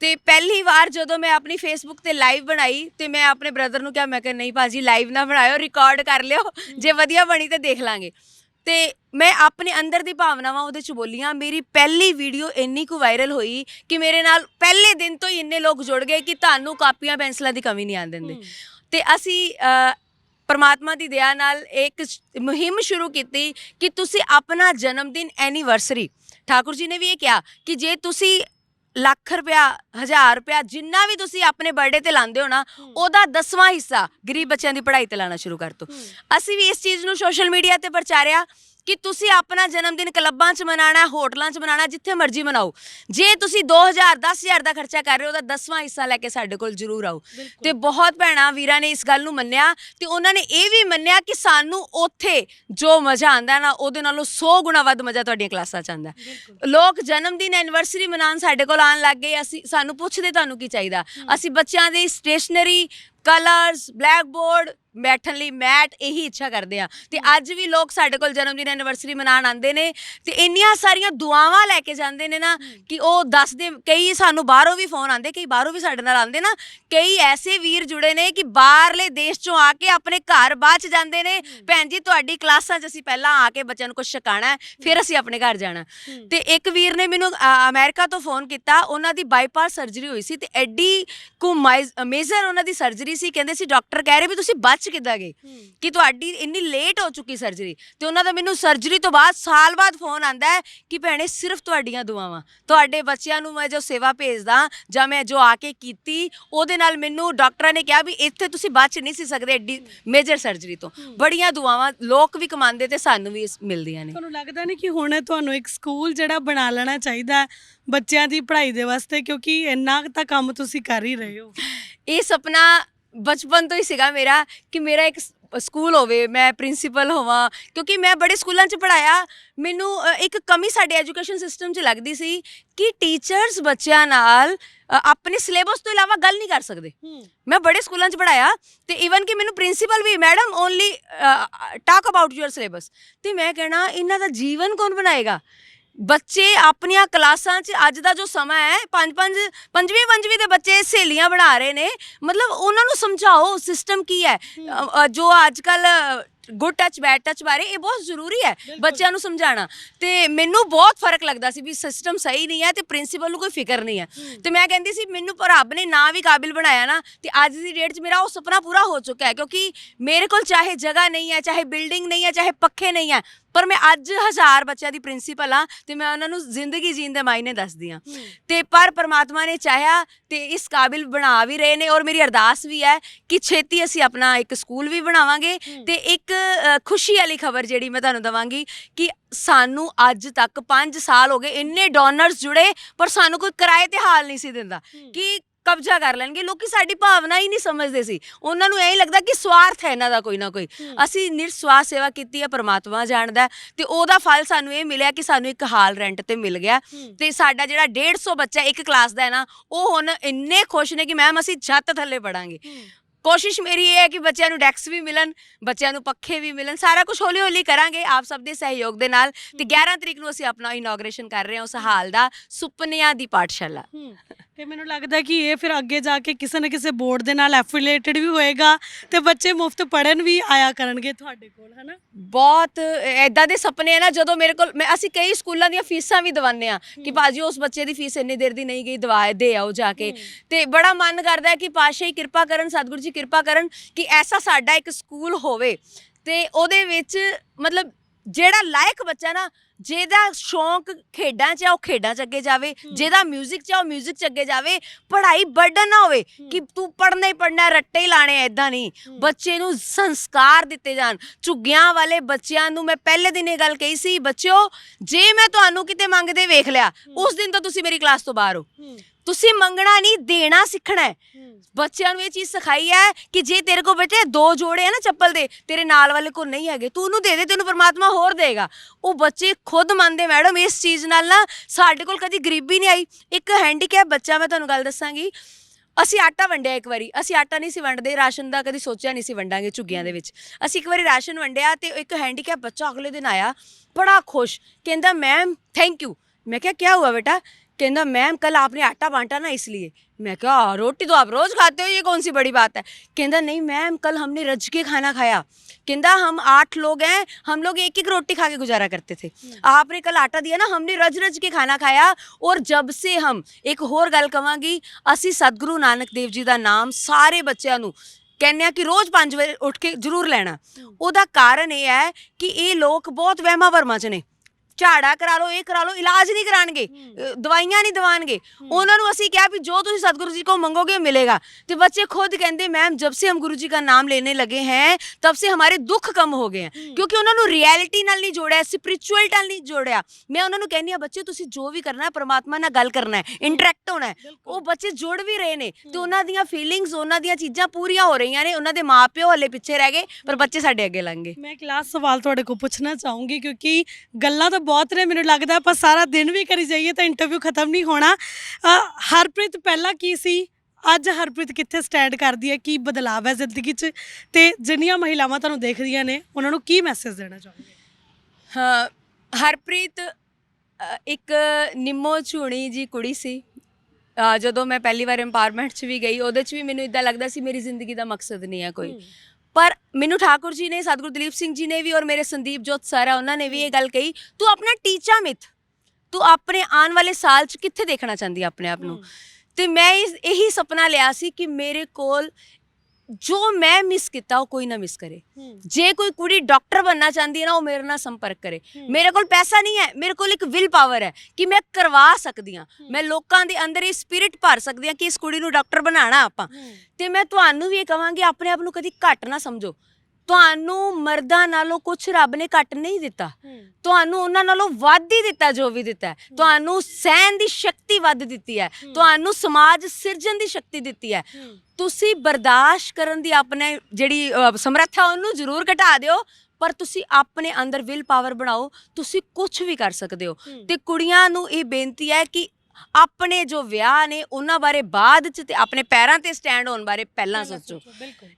A: ਤੇ ਪਹਿਲੀ ਵਾਰ ਜਦੋਂ ਮੈਂ ਆਪਣੀ ਫੇਸਬੁੱਕ ਤੇ ਲਾਈਵ ਬਣਾਈ ਤੇ ਮੈਂ ਆਪਣੇ ਬ੍ਰਦਰ ਨੂੰ ਕਿਹਾ ਮੈਂ ਕਿਹਾ ਨਹੀਂ ਭਾਜੀ ਲਾਈਵ ਨਾ ਬਣਾਇਓ ਰਿਕਾਰਡ ਕਰ ਲਿਓ। ਜੇ ਵਧੀਆ ਬਣੀ ਤੇ ਦੇਖ ਲਾਂਗੇ। ਤੇ ਮੈਂ ਆਪਣੇ ਅੰਦਰ ਦੀ ਭਾਵਨਾਵਾਂ ਉਹਦੇ ਚ ਬੋਲੀਆਂ। ਮੇਰੀ ਪਹਿਲੀ ਵੀਡੀਓ ਇੰਨੀ ਕੁ ਵਾਇਰਲ ਹੋਈ ਕਿ ਮੇਰੇ ਨਾਲ ਪਹਿਲੇ ਦਿਨ ਤੋਂ ਹੀ ਇੰਨੇ ਲੋਕ ਜੁੜ ਗਏ ਕਿ ਤੁਹਾਨੂੰ ਕਾਪੀਆਂ ਪੈਨਸਲਾਂ ਦੀ ਕਮੀ ਨਹੀਂ ਆਣ ਦਿੰਦੇ। ਤੇ ਅਸੀਂ ਪਰਮਾਤਮਾ ਦੀ ਦਇਆ ਨਾਲ ਇੱਕ ਮੁਹਿੰਮ ਸ਼ੁਰੂ ਕੀਤੀ ਕਿ ਤੁਸੀਂ ਆਪਣਾ ਜਨਮ ਦਿਨ ਐਨੀਵਰਸਰੀ। ਠਾਕੁਰ ਜੀ ਨੇ ਵੀ ਇਹ ਕਿਹਾ ਕਿ ਜੇ ਤੁਸੀਂ ਲੱਖ ਰੁਪਇਆ ਹਜ਼ਾਰ ਰੁਪਇਆ ਜਿੰਨਾ ਵੀ ਤੁਸੀਂ ਆਪਣੇ ਬਰਥਡੇ ਤੇ ਲਾਉਂਦੇ ਹੋ ਨਾ ਉਹਦਾ ਦਸਵਾਂ ਹਿੱਸਾ ਗਰੀਬ ਬੱਚਿਆਂ ਦੀ ਪੜ੍ਹਾਈ ਤੇ ਲਾਣਾ ਸ਼ੁਰੂ ਕਰ ਦਿਓ ਅਸੀਂ ਵੀ ਇਸ ਚੀਜ਼ ਨੂੰ ਸੋਸ਼ਲ ਮੀਡੀਆ ਤੇ ਪ੍ਰਚਾਰਿਆ। ਕਿ ਤੁਸੀਂ ਆਪਣਾ ਜਨਮ ਦਿਨ ਕਲੱਬਾਂ 'ਚ ਮਨਾਣਾ ਹੋਟਲਾਂ 'ਚ ਮਨਾਣਾ ਜਿੱਥੇ ਮਰਜ਼ੀ ਮਨਾਓ। ਜੇ ਤੁਸੀਂ 2000 10000 ਦਾ ਖਰਚਾ ਕਰ ਰਹੇ ਹੋ ਤਾਂ ਦਸਵਾਂ ਹਿੱਸਾ ਲੈ ਕੇ ਸਾਡੇ ਕੋਲ ਜ਼ਰੂਰ ਆਓ। ਤੇ ਬਹੁਤ ਭੈਣਾਂ ਵੀਰਾਂ ਨੇ ਇਸ ਗੱਲ ਨੂੰ ਮੰਨਿਆ ਤੇ ਉਹਨਾਂ ਨੇ ਇਹ ਵੀ ਮੰਨਿਆ ਕਿ ਸਾਨੂੰ ਉੱਥੇ ਜੋ ਮਜ਼ਾ ਆਂਦਾ ਨਾ ਉਹਦੇ ਨਾਲੋਂ 100 ਗੁਣਾ ਵੱਧ ਮਜ਼ਾ ਤੁਹਾਡੀਆਂ ਕਲਾਸਾਂ 'ਚ ਆਂਦਾ ਲੋਕ ਜਨਮ ਦਿਨ ਐਨਵਰਸਰੀ ਮਨਾਉਣ ਸਾਡੇ ਕੋਲ ਆਉਣ ਲੱਗ ਗਏ ਅਸੀਂ ਸਾਨੂੰ ਪੁੱਛਦੇ ਤੁਹਾਨੂੰ ਕੀ ਚਾਹੀਦਾ? ਅਸੀਂ ਬੱਚਿਆਂ ਦੀ ਸਟੇਸ਼ਨਰੀ ਕਲਰਸ ਬਲੈਕ ਬੋਰਡ ਬੈਠਣ ਲਈ ਮੈਟ ਇਹੀ ਇੱਛਾ ਕਰਦੇ ਆ ਤੇ ਅੱਜ ਵੀ ਲੋਕ ਸਾਡੇ ਕੋਲ ਜਨਮ ਦਿਨ ਐਨਵਰਸਰੀ ਮਨਾਉਣ ਆਉਂਦੇ ਨੇ ਤੇ ਇੰਨੀਆਂ ਸਾਰੀਆਂ ਦੁਆਵਾਂ ਲੈ ਕੇ ਜਾਂਦੇ ਨੇ ਨਾ ਕਿ ਉਹ ਦੱਸਦੇ ਕਈ ਸਾਨੂੰ ਬਾਹਰੋਂ ਵੀ ਫੋਨ ਆਉਂਦੇ ਕਈ ਬਾਹਰੋਂ ਵੀ ਸਾਡੇ ਨਾਲ ਆਉਂਦੇ ਨਾ ਕਈ ਐਸੇ ਵੀਰ ਜੁੜੇ ਨੇ ਕਿ ਬਾਹਰਲੇ ਦੇਸ਼ ਚੋਂ ਆ ਕੇ ਆਪਣੇ ਘਰ ਬਾਅਦ ਚ ਜਾਂਦੇ ਨੇ ਭੈਣ ਜੀ ਤੁਹਾਡੀ ਕਲਾਸਾਂ 'ਚ ਅਸੀਂ ਪਹਿਲਾਂ ਆ ਕੇ ਬੱਚਿਆਂ ਨੂੰ ਕੁਝ ਹੈ ਫਿਰ ਅਸੀਂ ਆਪਣੇ ਘਰ ਜਾਣਾ। ਤੇ ਇੱਕ ਵੀਰ ਨੇ ਮੈਨੂੰ ਅਮਰੀਕਾ ਤੋਂ ਫੋਨ ਕੀਤਾ ਉਹਨਾਂ ਦੀ ਬਾਈਪਾਸ ਸਰਜਰੀ ਹੋਈ ਸੀ ਤੇ ਐਡੀ ਕੁ ਮੇਜਰ ਉਹਨਾਂ ਦੀ ਸਰਜਰੀ ਸੀ ਕਹਿੰਦੇ ਸੀ ਡਾਕਟਰ ਕਹਿ ਰਹੇ ਵੀ ਤੁਸੀਂ ਬਚ ਕਿੱਦਾਂ ਗਏ ਕਿ ਤੁਹਾਡੀ ਇੰਨੀ ਲੇਟ ਹੋ ਚੁੱਕੀ ਸਰਜਰੀ ਤੇ ਉਹਨਾਂ ਦਾ ਮੈਨੂੰ ਸਰਜਰੀ ਤੋਂ ਬਾਅਦ ਸਾਲ ਬਾਅਦ ਫੋਨ ਆਂਦਾ ਹੈ ਕਿ ਭੈਣੇ ਸਿਰਫ ਤੁਹਾਡੀਆਂ ਦੁਆਵਾਂ ਤੁਹਾਡੇ ਬੱਚਿਆਂ ਨੂੰ ਮੈਂ ਜੋ ਸੇਵਾ ਭੇਜਦਾ ਜਾਂ ਮੈਂ ਜੋ ਆ ਕੇ ਕੀਤੀ ਉਹਦੇ ਨਾਲ ਮੈਨੂੰ ਡਾਕਟਰਾਂ ਨੇ ਕਿਹਾ ਵੀ ਇੱਥੇ ਤੁਸੀਂ ਬਚ ਨਹੀਂ ਸੀ ਸਕਦੇ ਐਡੀ ਮੇਜਰ ਸਰਜਰੀ ਤੋਂ। ਬੜੀਆਂ ਦੁਆਵਾਂ ਲੋਕ ਵੀ ਕਮਾਉਂਦੇ ਤੇ ਸਾਨੂੰ ਵੀ ਮਿਲਦੀਆਂ ਨੇ।
B: ਤੁਹਾਨੂੰ ਲੱਗਦਾ ਨਹੀਂ ਕਿ ਹੁਣ ਤੁਹਾਨੂੰ ਇੱਕ ਸਕੂਲ ਜਿਹੜਾ ਬਣਾ ਲੈਣਾ ਚਾਹੀਦਾ ਬੱਚਿਆਂ ਦੀ ਪੜ੍ਹਾਈ ਦੇ ਵਾਸਤੇ ਕਿਉਂਕਿ ਇੰਨਾ ਤਾਂ ਕੰਮ ਤੁਸੀਂ ਕਰ ਹੀ ਰਹੇ ਹੋ।
A: ਇਹ ਸੁਪਨਾ ਬਚਪਨ ਤੋਂ ਹੀ ਸੀਗਾ ਮੇਰਾ ਕਿ ਮੇਰਾ ਇੱਕ ਸ- ਸਕੂਲ ਹੋਵੇ ਮੈਂ ਪ੍ਰਿੰਸੀਪਲ ਹੋਵਾਂ ਕਿਉਂਕਿ ਮੈਂ ਬੜੇ ਸਕੂਲਾਂ 'ਚ ਪੜਾਇਆ ਮੈਨੂੰ ਅ, ਇੱਕ ਕਮੀ ਸਾਡੇ ਐਜੂਕੇਸ਼ਨ ਸਿਸਟਮ 'ਚ ਲੱਗਦੀ ਸੀ ਕਿ ਟੀਚਰਸ ਬੱਚਿਆਂ ਨਾਲ ਅ, ਆਪਣੇ ਸਿਲੇਬਸ ਤੋਂ ਇਲਾਵਾ ਗੱਲ ਨਹੀਂ ਕਰ ਸਕਦੇ। ਮੈਂ ਬੜੇ ਸਕੂਲਾਂ 'ਚ ਪੜਾਇਆ ਤੇ ਇਵਨ ਕਿ ਮੈਨੂੰ principal we madam only talk about your syllabus ਤੇ ਮੈਂ ਕਹਿਣਾ ਇਹਨਾਂ ਦਾ ਜੀਵਨ ਕੌਣ ਬਣਾਏਗਾ? ਬੱਚੇ ਆਪਣੀਆਂ ਕਲਾਸਾਂ 'ਚ ਅੱਜ ਦਾ ਜੋ ਸਮਾਂ ਹੈ ਪੰਜ ਪੰਜ ਪੰਜਵੀਂ ਪੰਜਵੀਂ ਦੇ ਬੱਚੇ ਸਹੇਲੀਆਂ ਬਣਾ ਰਹੇ ਨੇ। ਮਤਲਬ ਉਹਨਾਂ ਨੂੰ ਸਮਝਾਓ ਸਿਸਟਮ ਕੀ ਹੈ? ਅ, ਅ, ਜੋ ਅੱਜ ਕੱਲ ਗੁੱਡ ਟੱਚ ਬੈਡ ਟੱਚ ਬਾਰੇ ਇਹ ਬਹੁਤ ਜ਼ਰੂਰੀ ਹੈ ਬੱਚਿਆਂ ਨੂੰ ਸਮਝਾਉਣਾ। ਤੇ ਮੈਨੂੰ ਬਹੁਤ ਫ਼ਰਕ ਲੱਗਦਾ ਸੀ ਵੀ ਸਿਸਟਮ ਸਹੀ ਨਹੀਂ ਹੈ ਤੇ ਪ੍ਰਿੰਸੀਪਲ ਨੂੰ ਕੋਈ ਫਿਕਰ ਨਹੀਂ ਹੈ। ਤੇ ਮੈਂ ਕਹਿੰਦੀ ਸੀ ਮੈਨੂੰ ਪਰ ਰੱਬ ਨੇ ਨਾ ਵੀ ਕਾਬਿਲ ਬਣਾਇਆ ਨਾ ਤੇ ਅੱਜ ਦੀ ਡੇਟ 'ਚ ਮੇਰਾ ਉਹ ਸੁਪਨਾ ਪੂਰਾ ਹੋ ਚੁੱਕਾ ਹੈ। ਕਿਉਂਕਿ ਮੇਰੇ ਕੋਲ ਚਾਹੇ ਜਗ੍ਹਾ ਨਹੀਂ ਹੈ ਚਾਹੇ ਬਿਲਡਿੰਗ ਨਹੀਂ ਹੈ ਚਾਹੇ ਪੱਖੇ ਨਹੀਂ ਹੈ ਪਰ ਮੈਂ ਅੱਜ ਹਜ਼ਾਰ ਬੱਚਿਆਂ ਦੀ ਪ੍ਰਿੰਸੀਪਲ ਆ ਤੇ ਮੈਂ ਉਹਨਾਂ ਨੂੰ ਜ਼ਿੰਦਗੀ ਜੀਣ ਦੇ ਮਾਇਨੇ ਦੱਸਦੀ ਆ ਤੇ ਪਰ ਪਰਮਾਤਮਾ ਨੇ ਚਾਹਿਆ ਤੇ ਇਸ ਕਾਬਿਲ ਬਣਾ ਵੀ ਰਹੇ ਨੇ ਔਰ ਮੇਰੀ ਅਰਦਾਸ ਵੀ ਹੈ ਕਿ ਛੇਤੀ ਅਸੀਂ ਆਪਣਾ ਇੱਕ ਸਕੂਲ ਵੀ ਬਣਾਵਾਂਗੇ ਤੇ ਇੱਕ ਖੁਸ਼ੀ ਵਾਲੀ ਖਬਰ ਜਿਹੜੀ ਮੈਂ ਤੁਹਾਨੂੰ ਦਵਾਂਗੀ ਕਿ ਸਾਨੂੰ ਅੱਜ ਤੱਕ 5 ਸਾਲ ਹੋ ਗਏ ਇੰਨੇ ਡੋਨਰਸ ਜੁੜੇ ਪਰ ਸਾਨੂੰ ਕੋਈ ਕਿਰਾਏ ਤੇ ਹਾਲ ਨਹੀਂ ਸੀ ਦਿੰਦਾ ਕਿ ਕਬਜ਼ਾ ਕਰ ਲੈਣਗੇ। ਲੋਕੀ ਸਾਡੀ ਭਾਵਨਾ ਹੀ ਨਹੀਂ ਸਮਝਦੇ ਸੀ। ਉਹਨਾਂ ਨੂੰ ਐਂ ਲੱਗਦਾ ਕਿ ਸਵਾਰਥ ਹੈ ਇਹਨਾਂ ਦਾ ਕੋਈ ਨਾ ਕੋਈ। ਅਸੀਂ ਨਿਰਸਵਾਰਥ ਸੇਵਾ ਕੀਤੀ ਹੈ ਪ੍ਰਮਾਤਮਾ ਜਾਣਦਾ ਹੈ ਤੇ ਉਹਦਾ ਫਲ ਸਾਨੂੰ ਇਹ ਮਿਲਿਆ ਕਿ ਸਾਨੂੰ ਇੱਕ ਹਾਲ ਰੈਂਟ ਤੇ ਮਿਲ ਗਿਆ। ਤੇ ਸਾਡਾ ਜਿਹੜਾ 150 ਬੱਚਾ ਇੱਕ ਕਲਾਸ ਦਾ ਹੈ ਨਾ ਉਹ ਹੁਣ ਇੰਨੇ ਖੁਸ਼ ਨੇ ਕਿ ਮੈਮ ਅਸੀਂ ਛੱਤ ਥੱਲੇ ਪੜਾਂਗੇ। ਕੋਸ਼ਿਸ਼ ਮੇਰੀ ਇਹ ਹੈ ਕਿ ਬੱਚਿਆਂ ਨੂੰ ਡੈਕਸ ਵੀ ਮਿਲਣ ਬੱਚਿਆਂ ਨੂੰ ਪੱਖੇ ਵੀ ਮਿਲਣ ਸਾਰਾ ਕੁਝ ਹੌਲੀ ਹੌਲੀ ਕਰਾਂਗੇ ਆਪ ਸਭ ਦੇ ਸਹਿਯੋਗ ਦੇ ਨਾਲ। ਤੇ 11 ਤਰੀਕ ਨੂੰ ਅਸੀਂ ਆਪਣਾ ਇਨੋਗ੍ਰੇਸ਼ਨ ਕਰ ਰਹੇ ਹਾਂ ਉਸ ਹਾਲ ਦਾ ਸੁਪਨਿਆਂ ਦੀ ਪਾਠਸ਼ਾਲਾ।
B: ਹੂੰ। ਤੇ ਮੈਨੂੰ ਲੱਗਦਾ ਕਿ ਇਹ ਫਿਰ ਅੱਗੇ ਜਾ ਕੇ ਕਿਸੇ ਨਾ ਕਿਸੇ ਬੋਰਡ ਦੇ ਨਾਲ ਐਫੀਲੀਏਟਡ ਵੀ ਹੋਏਗਾ ਤੇ ਬੱਚੇ ਮੁਫਤ ਪੜਨ ਵੀ ਆਇਆ ਕਰਨਗੇ ਤੁਹਾਡੇ ਕੋਲ ਹਨਾ?
A: ਬਹੁਤ ਐਦਾਂ ਦੇ ਸੁਪਨੇ ਆ ਨਾ ਜਦੋਂ ਮੇਰੇ ਕੋਲ ਮੈਂ ਅਸੀਂ ਕਈ ਸਕੂਲਾਂ ਦੀਆਂ ਫੀਸਾਂ ਵੀ ਦਵਾਉਂਦੇ ਆ ਕਿ ਬਾਜੀ ਉਸ ਬੱਚੇ ਦੀ ਫੀਸ ਇੰਨੀ ਦੇਰ ਦੀ ਨਹੀਂ ਗਈ ਦਵਾ ਦੇ ਆਓ ਜਾ ਕੇ। ਤੇ ਬੜਾ ਮਨ ਕਰਦਾ ਹੈ ਕਿ ਪਾਤਸ਼ਾਹੀ ਕਿਰਪਾ ਕਰਨ ਸਤਿਗੁਰੂ ਜੀ ਕਿਰਪਾ ਕਰਨ ਕਿ ਐਸਾ ਸਾਡਾ ਇੱਕ ਸਕੂਲ ਹੋਵੇ ਤੇ ਉਹਦੇ ਵਿੱਚ ਮਤਲਬ ਜਿਹੜਾ ਲਾਇਕ ਬੱਚਾ ਨਾ ਜਿਹਦਾ ਸ਼ੌਂਕ ਖੇਡਾਂ 'ਚ ਆ ਉਹ ਖੇਡਾਂ 'ਚ ਅੱਗੇ ਜਾਵੇ ਜਿਹਦਾ 뮤직 'ਚ ਆ ਉਹ 뮤직 'ਚ ਅੱਗੇ ਜਾਵੇ ਪੜ੍ਹਾਈ ਬਰਡਨ ਨਾ ਹੋਵੇ ਕਿ ਤੂੰ ਪੜ੍ਹਨਾ ਹੀ ਪੜ੍ਹਨਾ ਰੱਟੇ ਹੀ ਲਾਣੇ ਐਦਾਂ ਨਹੀਂ ਬੱਚੇ ਨੂੰ ਸੰਸਕਾਰ ਦਿੱਤੇ ਜਾਣ ਝੁੱਗੀਆਂ ਵਾਲੇ ਬੱਚਿਆਂ ਨੂੰ ਮੈਂ ਪਹਿਲੇ ਦਿਨ ਇਹ ਗੱਲ ਕਹੀ ਸੀ ਬੱਚਿਓ ਜੇ ਮੈਂ ਤੁਹਾਨੂੰ ਕਿਤੇ ਮੰਗਦੇ ਵੇਖ ਲਿਆ ਉਸ ਦਿਨ ਤੋਂ ਤੁਸੀਂ ਮੇਰੀ ਕਲਾਸ ਤੋਂ ਬਾਹਰ ਹੋ ਤੁਸੀਂ ਮੰਗਣਾ ਨਹੀਂ ਦੇਣਾ ਸਿੱਖਣਾ ਹੈ। ਬੱਚਿਆਂ ਨੂੰ ਇਹ ਚੀਜ਼ ਸਿਖਾਈ ਹੈ ਕਿ ਜੇ ਤੇਰੇ ਕੋਲ ਬੇਟੇ ਦੋ ਜੋੜੇ ਆ ਨਾ ਚੱਪਲ ਦੇ ਤੇਰੇ ਨਾਲ ਵਾਲੇ ਕੋਲ ਨਹੀਂ ਹੈਗੇ ਤੂੰ ਉਹਨੂੰ ਦੇ ਦੇ ਤੈਨੂੰ ਪਰਮਾਤਮਾ ਹੋਰ ਦੇਗਾ। ਉਹ ਬੱਚੇ ਖੁਦ ਮੰਨਦੇ ਮੈਡਮ ਇਸ ਚੀਜ਼ ਨਾਲ ਨਾ ਸਾਡੇ ਕੋਲ ਕਦੀ ਗਰੀਬੀ ਨਹੀਂ ਆਈ। ਇੱਕ ਹੈਂਡੀਕੈਪ ਬੱਚਾ ਮੈਂ ਤੁਹਾਨੂੰ ਗੱਲ ਦੱਸਾਂਗੀ। ਅਸੀਂ ਆਟਾ ਵੰਡਿਆ ਇੱਕ ਵਾਰੀ ਅਸੀਂ ਆਟਾ ਨਹੀਂ ਸੀ ਵੰਡਦੇ ਰਾਸ਼ਨ ਦਾ ਕਦੀ ਸੋਚਿਆ ਨਹੀਂ ਸੀ ਵੰਡਾਂਗੇ ਝੁੱਗੀਆਂ ਦੇ ਵਿੱਚ। ਅਸੀਂ ਇੱਕ ਵਾਰੀ ਰਾਸ਼ਨ ਵੰਡਿਆ ਤੇ ਇੱਕ ਹੈਂਡੀਕੈਪ ਬੱਚਾ ਅਗਲੇ ਦਿਨ ਆਇਆ ਬੜਾ ਖੁਸ਼ ਕਹਿੰਦਾ ਮੈਮ ਥੈਂਕ ਯੂ ਮੈਂ ਕਿਹਾ ਕੀ ਹੋਇਆ ਬੇਟਾ? कहना मैम कल आपने आटा बांटा ना इसलिए मैं क्या रोटी तो आप रोज खाते हो ये कौन सी बड़ी बात है कहना नहीं मैम कल हमने रज के खाना खाया कहना हम आठ लोग हैं हम लोग एक एक रोटी खा के गुजारा करते थे आपने कल आटा दिया ना हमने रज रज के खाना खाया और जब से हम एक होर गल कवांगी ਅਸੀਂ ਸਤਿਗੁਰੂ ਨਾਨਕ ਦੇਵ ਜੀ ਦਾ ਨਾਮ ਸਾਰੇ ਬੱਚਿਆਂ ਨੂੰ ਕਹਿੰਦੇ ਆ ਕਿ ਰੋਜ਼ 5 ਵਜੇ ਉੱਠ ਕੇ ਜ਼ਰੂਰ ਲੈਣਾ ਉਹਦਾ ਕਾਰਨ ਇਹ ਹੈ ਕਿ ਇਹ ਲੋਕ ਬਹੁਤ ਵਹਿਮਾਂ ਭਰਮਾਂ ਚ ਨੇ ਝਾੜਾ ਕਰਾ ਲਓ ਇਹ ਕਰਾ ਲਓ ਇਲਾਜ ਨਹੀਂ ਕਰਾਣਗੇ ਦਵਾਈਆਂ ਨਹੀਂ ਦਵਾਣਗੇ। ਉਹਨਾਂ ਨੂੰ ਅਸੀਂ ਕਿਹਾ ਵੀ ਜੋ ਤੁਸੀਂ ਸਤਿਗੁਰੂ ਜੀ ਕੋ ਮੰਗੋਗੇ ਮਿਲੇਗਾ। ਤੇ ਬੱਚੇ ਖੁਦ ਕਹਿੰਦੇ ਮੈਮ ਜਬ ਸੇ ਹਮ ਗੁਰੂ ਜੀ ਕਾ ਨਾਮ ਲੈਣੇ ਲਗੇ ਹੈ ਤਬ ਸੇ ਹਮਾਰੇ ਦੁੱਖ ਕਮ ਹੋ ਗਏ ਕਿਉਂਕਿ ਉਹਨਾਂ ਨੂੰ ਰਿਐਲਿਟੀ ਨਾਲ ਨਹੀਂ ਜੋੜਿਆ ਸਪਿਰਚੁਅਲ ਨਾਲ ਨਹੀਂ ਜੋੜਿਆ। ਮੈਂ ਉਹਨਾਂ ਨੂੰ ਕਹਿੰਦੀ ਆ ਬੱਚੇ ਤੁਸੀਂ ਜੋ ਵੀ ਕਰਨਾ ਹੈ ਪ੍ਰਮਾਤਮਾ ਨਾਲ ਗੱਲ ਕਰਨਾ ਹੈ ਇੰਟਰੈਕਟ ਹੋਣਾ ਹੈ। ਉਹ ਬੱਚੇ ਜੁੜ ਵੀ ਰਹੇ ਨੇ ਤੇ ਉਹਨਾਂ ਦੀਆਂ ਫੀਲਿੰਗਸ ਉਹਨਾਂ ਦੀਆਂ ਚੀਜ਼ਾਂ ਪੂਰੀਆਂ ਹੋ ਰਹੀਆਂ ਨੇ ਉਹਨਾਂ ਦੇ ਮਾਂ ਪਿਓ ਹਲੇ ਪਿੱਛੇ ਰਹਿ ਗਏ ਪਰ ਬੱਚੇ ਸਾਡੇ ਅੱਗੇ ਲੰਘ ਗਏ।
B: ਮੈਂ ਇੱਕ ਲਾਸਟ ਸਵਾਲ ਤੁਹਾਡੇ ਕੋਲ ਪੁੱਛਣਾ ਚਾਹੂੰਗੀ ਕਿਉਂਕਿ ਗੱਲਾਂ ਤਾਂ ਬਹੁਤ ਨੇ ਮੈਨੂੰ ਲੱਗਦਾ ਆਪਾਂ ਸਾਰਾ ਦਿਨ ਵੀ ਕਰੀ ਜਾਈਏ ਤਾਂ ਇੰਟਰਵਿਊ ਖਤਮ ਨਹੀਂ ਹੋਣਾ। ਹਰਪ੍ਰੀਤ ਪਹਿਲਾਂ ਕੀ ਸੀ? ਅੱਜ ਹਰਪ੍ਰੀਤ ਕਿੱਥੇ ਸਟੈਂਡ ਕਰਦੀ ਹੈ? ਕੀ ਬਦਲਾਅ ਹੈ ਜ਼ਿੰਦਗੀ 'ਚ? ਤੇ ਜਿੰਨੀਆਂ ਮਹਿਲਾਵਾਂ ਤੁਹਾਨੂੰ ਦੇਖਦੀਆਂ ਨੇ ਉਹਨਾਂ ਨੂੰ ਕੀ ਮੈਸੇਜ ਦੇਣਾ ਚਾਹੋਗੇ?
A: ਹਾਂ ਹਰਪ੍ਰੀਤ ਇੱਕ ਨਿੰਮੋ ਝੂਣੀ ਜੀ ਕੁੜੀ ਸੀ। ਜਦੋਂ ਮੈਂ ਪਹਿਲੀ ਵਾਰ ਐਮਪਾਵਰਮੈਂਟ 'ਚ ਵੀ ਗਈ ਉਹਦੇ 'ਚ ਵੀ ਮੈਨੂੰ ਇਦਾਂ ਲੱਗਦਾ ਸੀ ਮੇਰੀ ਜ਼ਿੰਦਗੀ ਦਾ ਮਕਸਦ ਨਹੀਂ ਹੈ ਕੋਈ। ਪਰ ਮੈਨੂੰ ਠਾਕੁਰ ਜੀ ਨੇ ਸਤਿਗੁਰੂ ਦਲੀਪ ਸਿੰਘ ਜੀ ਨੇ ਵੀ ਔਰ ਮੇਰੇ ਸੰਦੀਪ ਜੋਤ ਸਰ ਆ ਉਹਨਾਂ ਨੇ ਵੀ ਇਹ ਗੱਲ ਕਹੀ ਤੂੰ ਆਪਣਾ ਟੀਚਾ ਮਿੱਥ। ਤੂੰ ਆਪਣੇ ਆਉਣ ਵਾਲੇ ਸਾਲ 'ਚ ਕਿੱਥੇ ਦੇਖਣਾ ਚਾਹੁੰਦੀ ਹੈ ਆਪਣੇ ਆਪ ਨੂੰ? ਤੇ ਮੈਂ ਇਸ- ਇਹੀ ਸੁਪਨਾ ਲਿਆ ਸੀ ਕਿ ਮੇਰੇ ਕੋਲ ਜੋ ਮੈਂ ਮਿਸ ਕੀਤਾ ਉਹ ਕੋਈ ਨਾ ਮਿਸ ਕਰੇ। ਜੇ ਕੋਈ ਕੁੜੀ ਡਾਕਟਰ ਬਣਨਾ ਚਾਹੁੰਦੀ ਹੈ ਨਾ ਉਹ ਮੇਰੇ ਨਾਲ ਸੰਪਰਕ ਕਰੇ। ਮੇਰੇ ਕੋਲ ਪੈਸਾ ਨਹੀਂ ਹੈ ਮੇਰੇ ਕੋਲ ਇੱਕ ਵਿਲ ਪਾਵਰ ਹੈ ਕਿ ਮੈਂ ਕਰਵਾ ਸਕਦੀ ਹਾਂ। ਮੈਂ ਲੋਕਾਂ ਦੇ ਅੰਦਰ ਇਹ ਸਪਿਰਿਟ ਭਰ ਸਕਦੀ ਹਾਂ ਕਿ ਇਸ ਕੁੜੀ ਨੂੰ ਡਾਕਟਰ ਬਣਾਉਣਾ ਆਪਾਂ। ਤੇ ਮੈਂ ਤੁਹਾਨੂੰ ਵੀ ਇਹ ਕਹਾਂਗੀ ਆਪਣੇ ਆਪ ਨੂੰ ਕਦੀ ਘੱਟ ਨਾ ਸਮਝੋ। ਤੁਹਾਨੂੰ ਮਰਦਾਂ ਨਾਲੋਂ ਕੁਝ ਰੱਬ ਨੇ ਘੱਟ ਨਹੀਂ ਦਿੱਤਾ। ਤੁਹਾਨੂੰ ਉਹਨਾਂ ਨਾਲੋਂ ਵੱਧ ਹੀ ਦਿੱਤਾ ਜੋ ਵੀ ਦਿੱਤਾ ਹੈ। ਤੁਹਾਨੂੰ ਸਹਿਣ ਦੀ ਸ਼ਕਤੀ ਵੱਧ ਦਿੱਤੀ ਹੈ। ਤੁਹਾਨੂੰ ਸਮਾਜ ਸਿਰਜਣ ਦੀ ਸ਼ਕਤੀ ਦਿੱਤੀ ਹੈ। ਤੁਸੀਂ ਬਰਦਾਸ਼ਤ ਕਰਨ ਦੀ ਆਪਣੇ ਜਿਹੜੀ ਅ, ਸਮਰੱਥਾ ਉਹਨੂੰ ਜ਼ਰੂਰ ਘਟਾ ਦਿਓ ਪਰ ਤੁਸੀਂ ਆਪਣੇ ਅੰਦਰ ਵਿਲ ਪਾਵਰ ਬਣਾਓ। ਤੁਸੀਂ ਕੁਝ ਵੀ ਕਰ ਸਕਦੇ ਹੋ। ਤੇ ਕੁੜੀਆਂ ਨੂੰ ਇਹ ਬੇਨਤੀ ਹੈ ਕਿ ਆਪਣੇ ਜੋ ਵਿਆਹ ਨੇ ਉਹਨਾਂ ਬਾਰੇ ਬਾਅਦ ਚ ਤੇ ਆਪਣੇ ਪੈਰਾਂ ਤੇ ਸਟੈਂਡ ਹੋਣ ਬਾਰੇ ਪਹਿਲਾਂ ਸੋਚੋ।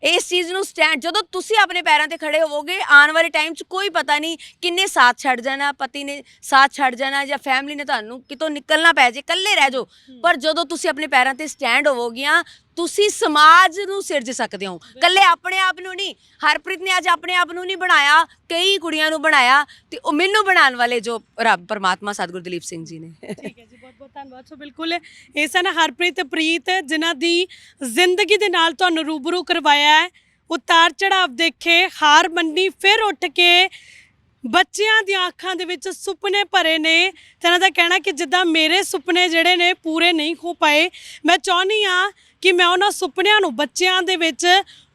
A: ਇਸ ਚੀਜ਼ ਨੂੰ ਸਟੈਂਡ ਜਦੋਂ ਤੁਸੀਂ ਆਪਣੇ ਪੈਰਾਂ ਤੇ ਖੜੇ ਹੋਵੋਗੇ ਆਉਣ ਵਾਲੇ ਟਾਈਮ 'ਚ ਕੋਈ ਪਤਾ ਨਹੀਂ ਕਿੰਨੇ ਸਾਥ ਛੱਡ ਜਾਣਾ ਪਤੀ ਨੇ ਸਾਥ ਛੱਡ ਜਾਣਾ ਜਾਂ ਫੈਮਿਲੀ ਨੇ ਤੁਹਾਨੂੰ ਕਿਤੋਂ ਨਿਕਲਣਾ ਪੈ ਜੇ ਇਕੱਲੇ ਰਹਿ ਜਾਓ। ਪਰ ਜਦੋਂ ਤੁਸੀਂ ਆਪਣੇ ਪੈਰਾਂ ਤੇ ਸਟੈਂਡ ਹੋਵੋਗੀਆਂ ਤੁਸੀਂ ਸਮਾਜ ਨੂੰ ਸਿਰਜ ਸਕਦੇ ਹੋ। ਇਕੱਲੇ ਆਪਣੇ ਆਪ ਨੂੰ ਨਹੀਂ। ਹਰਪ੍ਰੀਤ ਨੇ ਅੱਜ ਆਪਣੇ ਆਪ ਨੂੰ ਨਹੀਂ ਬਣਾਇਆ। ਕਈ ਕੁੜੀਆਂ ਨੂੰ ਬਣਾਇਆ ਤੇ ਉਹ ਮੈਨੂੰ ਬਣਾਉਣ ਵਾਲੇ ਜੋ ਰੱਬ ਪਰਮਾਤਮਾ ਸਤਿਗੁਰੂ ਦਲੀਪ ਸਿੰਘ ਜੀ ਨੇ।
B: ਠੀਕ ਹੈ ਜੀ ਬਹੁਤ ਬਹੁਤ ਧੰਨਵਾਦ। ਸੋ ਬਿਲਕੁਲ ਇਹ ਸਨ ਹਰਪ੍ਰੀਤ ਪ੍ਰੀਤ ਜਿਨ੍ਹਾਂ ਦੀ ਜ਼ਿੰਦਗੀ ਦੇ ਨਾਲ ਤੁਹਾਨੂੰ ਰੂਬਰੂ ਕਰਵਾਇਆ ਹੈ। ਉਤਾਰ ਚੜਾਵ ਦੇਖੇ ਹਾਰ ਮੰਨੀ ਫਿਰ ਉੱਠ ਕੇ ਬੱਚਿਆਂ ਦੀਆਂ ਅੱਖਾਂ ਦੇ ਵਿੱਚ ਸੁਪਨੇ ਭਰੇ ਨੇ ਤੇ ਇਹਨਾਂ ਦਾ ਕਹਿਣਾ ਕਿ ਜਿੱਦਾਂ ਮੇਰੇ ਸੁਪਨੇ ਜਿਹੜੇ ਨੇ ਪੂਰੇ ਨਹੀਂ ਹੋ ਪਾਏ, ਮੈਂ ਚਾਹੁੰਦੀ ਆ ਕਿ ਮੈਂ ਉਹਨਾਂ ਸੁਪਨਿਆਂ ਨੂੰ ਬੱਚਿਆਂ ਦੇ ਵਿੱਚ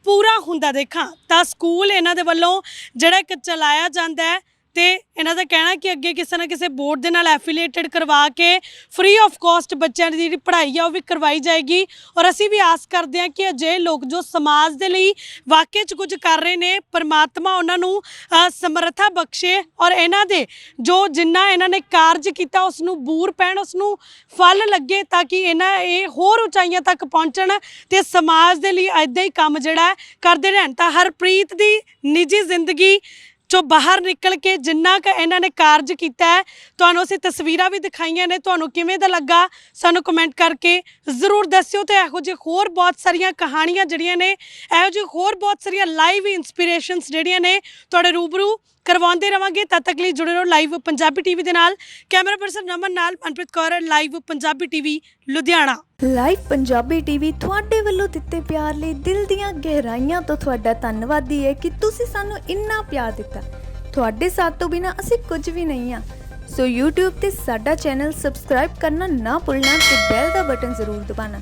B: ਪੂਰਾ ਹੁੰਦਾ ਦੇਖਾਂ। ਤਾਂ ਸਕੂਲ ਇਹਨਾਂ ਦੇ ਵੱਲੋਂ ਜਿਹੜਾ ਇੱਕ ਚਲਾਇਆ ਜਾਂਦਾ ਹੈ ਤੇ ਇਹਨਾਂ ਦਾ ਕਹਿਣਾ ਕਿ ਅੱਗੇ ਕਿਸੇ ਨਾ ਕਿਸੇ ਬੋਰਡ ਦੇ ਨਾਲ ਐਫੀਲੀਏਟਡ ਕਰਵਾ ਕੇ ਫ੍ਰੀ ਆਫ ਕਾਸਟ ਬੱਚਿਆਂ ਦੀ ਜਿਹੜੀ ਪੜ੍ਹਾਈ ਆ ਉਹ ਵੀ ਕਰਵਾਈ ਜਾਏਗੀ। ਔਰ ਅਸੀਂ ਵੀ ਆਸ ਕਰਦੇ ਹਾਂ ਕਿ ਅਜਿਹੇ ਲੋਕ ਜੋ ਸਮਾਜ ਦੇ ਲਈ ਵਾਕਈ ਚ ਕੁਝ ਕਰ ਰਹੇ ਨੇ ਪਰਮਾਤਮਾ ਉਹਨਾਂ ਨੂੰ ਅ, ਸਮਰੱਥਾ ਬਖਸ਼ੇ ਔਰ ਇਹਨਾਂ ਦੇ ਜੋ ਜਿੰਨਾ ਇਹਨਾਂ ਨੇ ਕਾਰਜ ਕੀਤਾ ਉਸ ਨੂੰ ਬੂਰ ਪੈਣ ਉਸ ਨੂੰ ਫਲ ਲੱਗੇ ਤਾਂ ਕਿ ਇਹਨਾਂ ਇਹ ਹੋਰ ਉਚਾਈਆਂ ਤੱਕ ਪਹੁੰਚਣ ਤੇ ਸਮਾਜ ਦੇ ਲਈ ਐਦਾਂ ਹੀ ਕੰਮ ਜਿਹੜਾ ਹੈ ਕਰਦੇ ਰਹਿਣ। ਤਾਂ ਹਰਪ੍ਰੀਤ ਦੀ ਨਿੱਜੀ ਜ਼ਿੰਦਗੀ ਚੋਂ ਬਾਹਰ ਨਿਕਲ ਕੇ ਜਿੰਨਾ ਕ ਇਹਨਾਂ ਨੇ ਕਾਰਜ ਕੀਤਾ ਹੈ, ਤੁਹਾਨੂੰ ਅਸੀਂ ਤਸਵੀਰਾਂ ਵੀ ਦਿਖਾਈਆਂ ਨੇ, ਤੁਹਾਨੂੰ ਕਿਵੇਂ ਦਾ ਲੱਗਾ, ਸਾਨੂੰ ਕਮੈਂਟ ਕਰਕੇ ਜ਼ਰੂਰ ਦੱਸਿਓ ਤੇ ਇਹੋ ਜਿਹੇ ਹੋਰ ਬਹੁਤ ਸਾਰੀਆਂ ਕਹਾਣੀਆਂ ਜਿਹੜੀਆਂ ਨੇ, ਇਹੋ ਜਿਹੇ ਹੋਰ ਬਹੁਤ ਸਾਰੀਆਂ ਲਾਈਵ ਇਨਸਪੀਰੇਸ਼ਨਸ ਜਿਹੜੀਆਂ ਨੇ, ਤੁਹਾਡੇ ਰੂਬਰੂ ਕਰਵਾਉਂਦੇ ਰਵਾਂਗੇ। ਤਦ ਤੱਕ ਲਈ ਜੁੜੇ ਰਹੋ ਲਾਈਵ ਪੰਜਾਬੀ ਟੀਵੀ ਦੇ ਨਾਲ। ਕੈਮਰਾ ਪਰਸਨ ਨਮਨ ਨਾਲ Manpreet Kaur live Punjabi TV Ludhiana.
C: Live Punjabi TV ਤੁਹਾਡੇ ਵੱਲੋਂ ਦਿੱਤੇ ਪਿਆਰ ਲਈ ਦਿਲ ਦੀਆਂ ਗਹਿਰਾਈਆਂ ਤੋਂ ਤੁਹਾਡਾ ਧੰਨਵਾਦੀ ਹੈ ਕਿ ਤੁਸੀਂ ਸਾਨੂੰ ਇੰਨਾ ਪਿਆਰ ਦਿੱਤਾ। ਤੁਹਾਡੇ ਸਾਥ ਤੋਂ ਬਿਨਾ ਅਸੀਂ ਕੁਝ ਵੀ ਨਹੀਂ ਆ ਸੋ YouTube ਤੇ ਸਾਡਾ ਚੈਨਲ ਸਬਸਕ੍ਰਾਈਬ ਕਰਨਾ ਨਾ ਭੁੱਲਣਾ ਤੇ ਬੈਲ ਦਾ ਬਟਨ ਜ਼ਰੂਰ ਦਬਾਉਣਾ।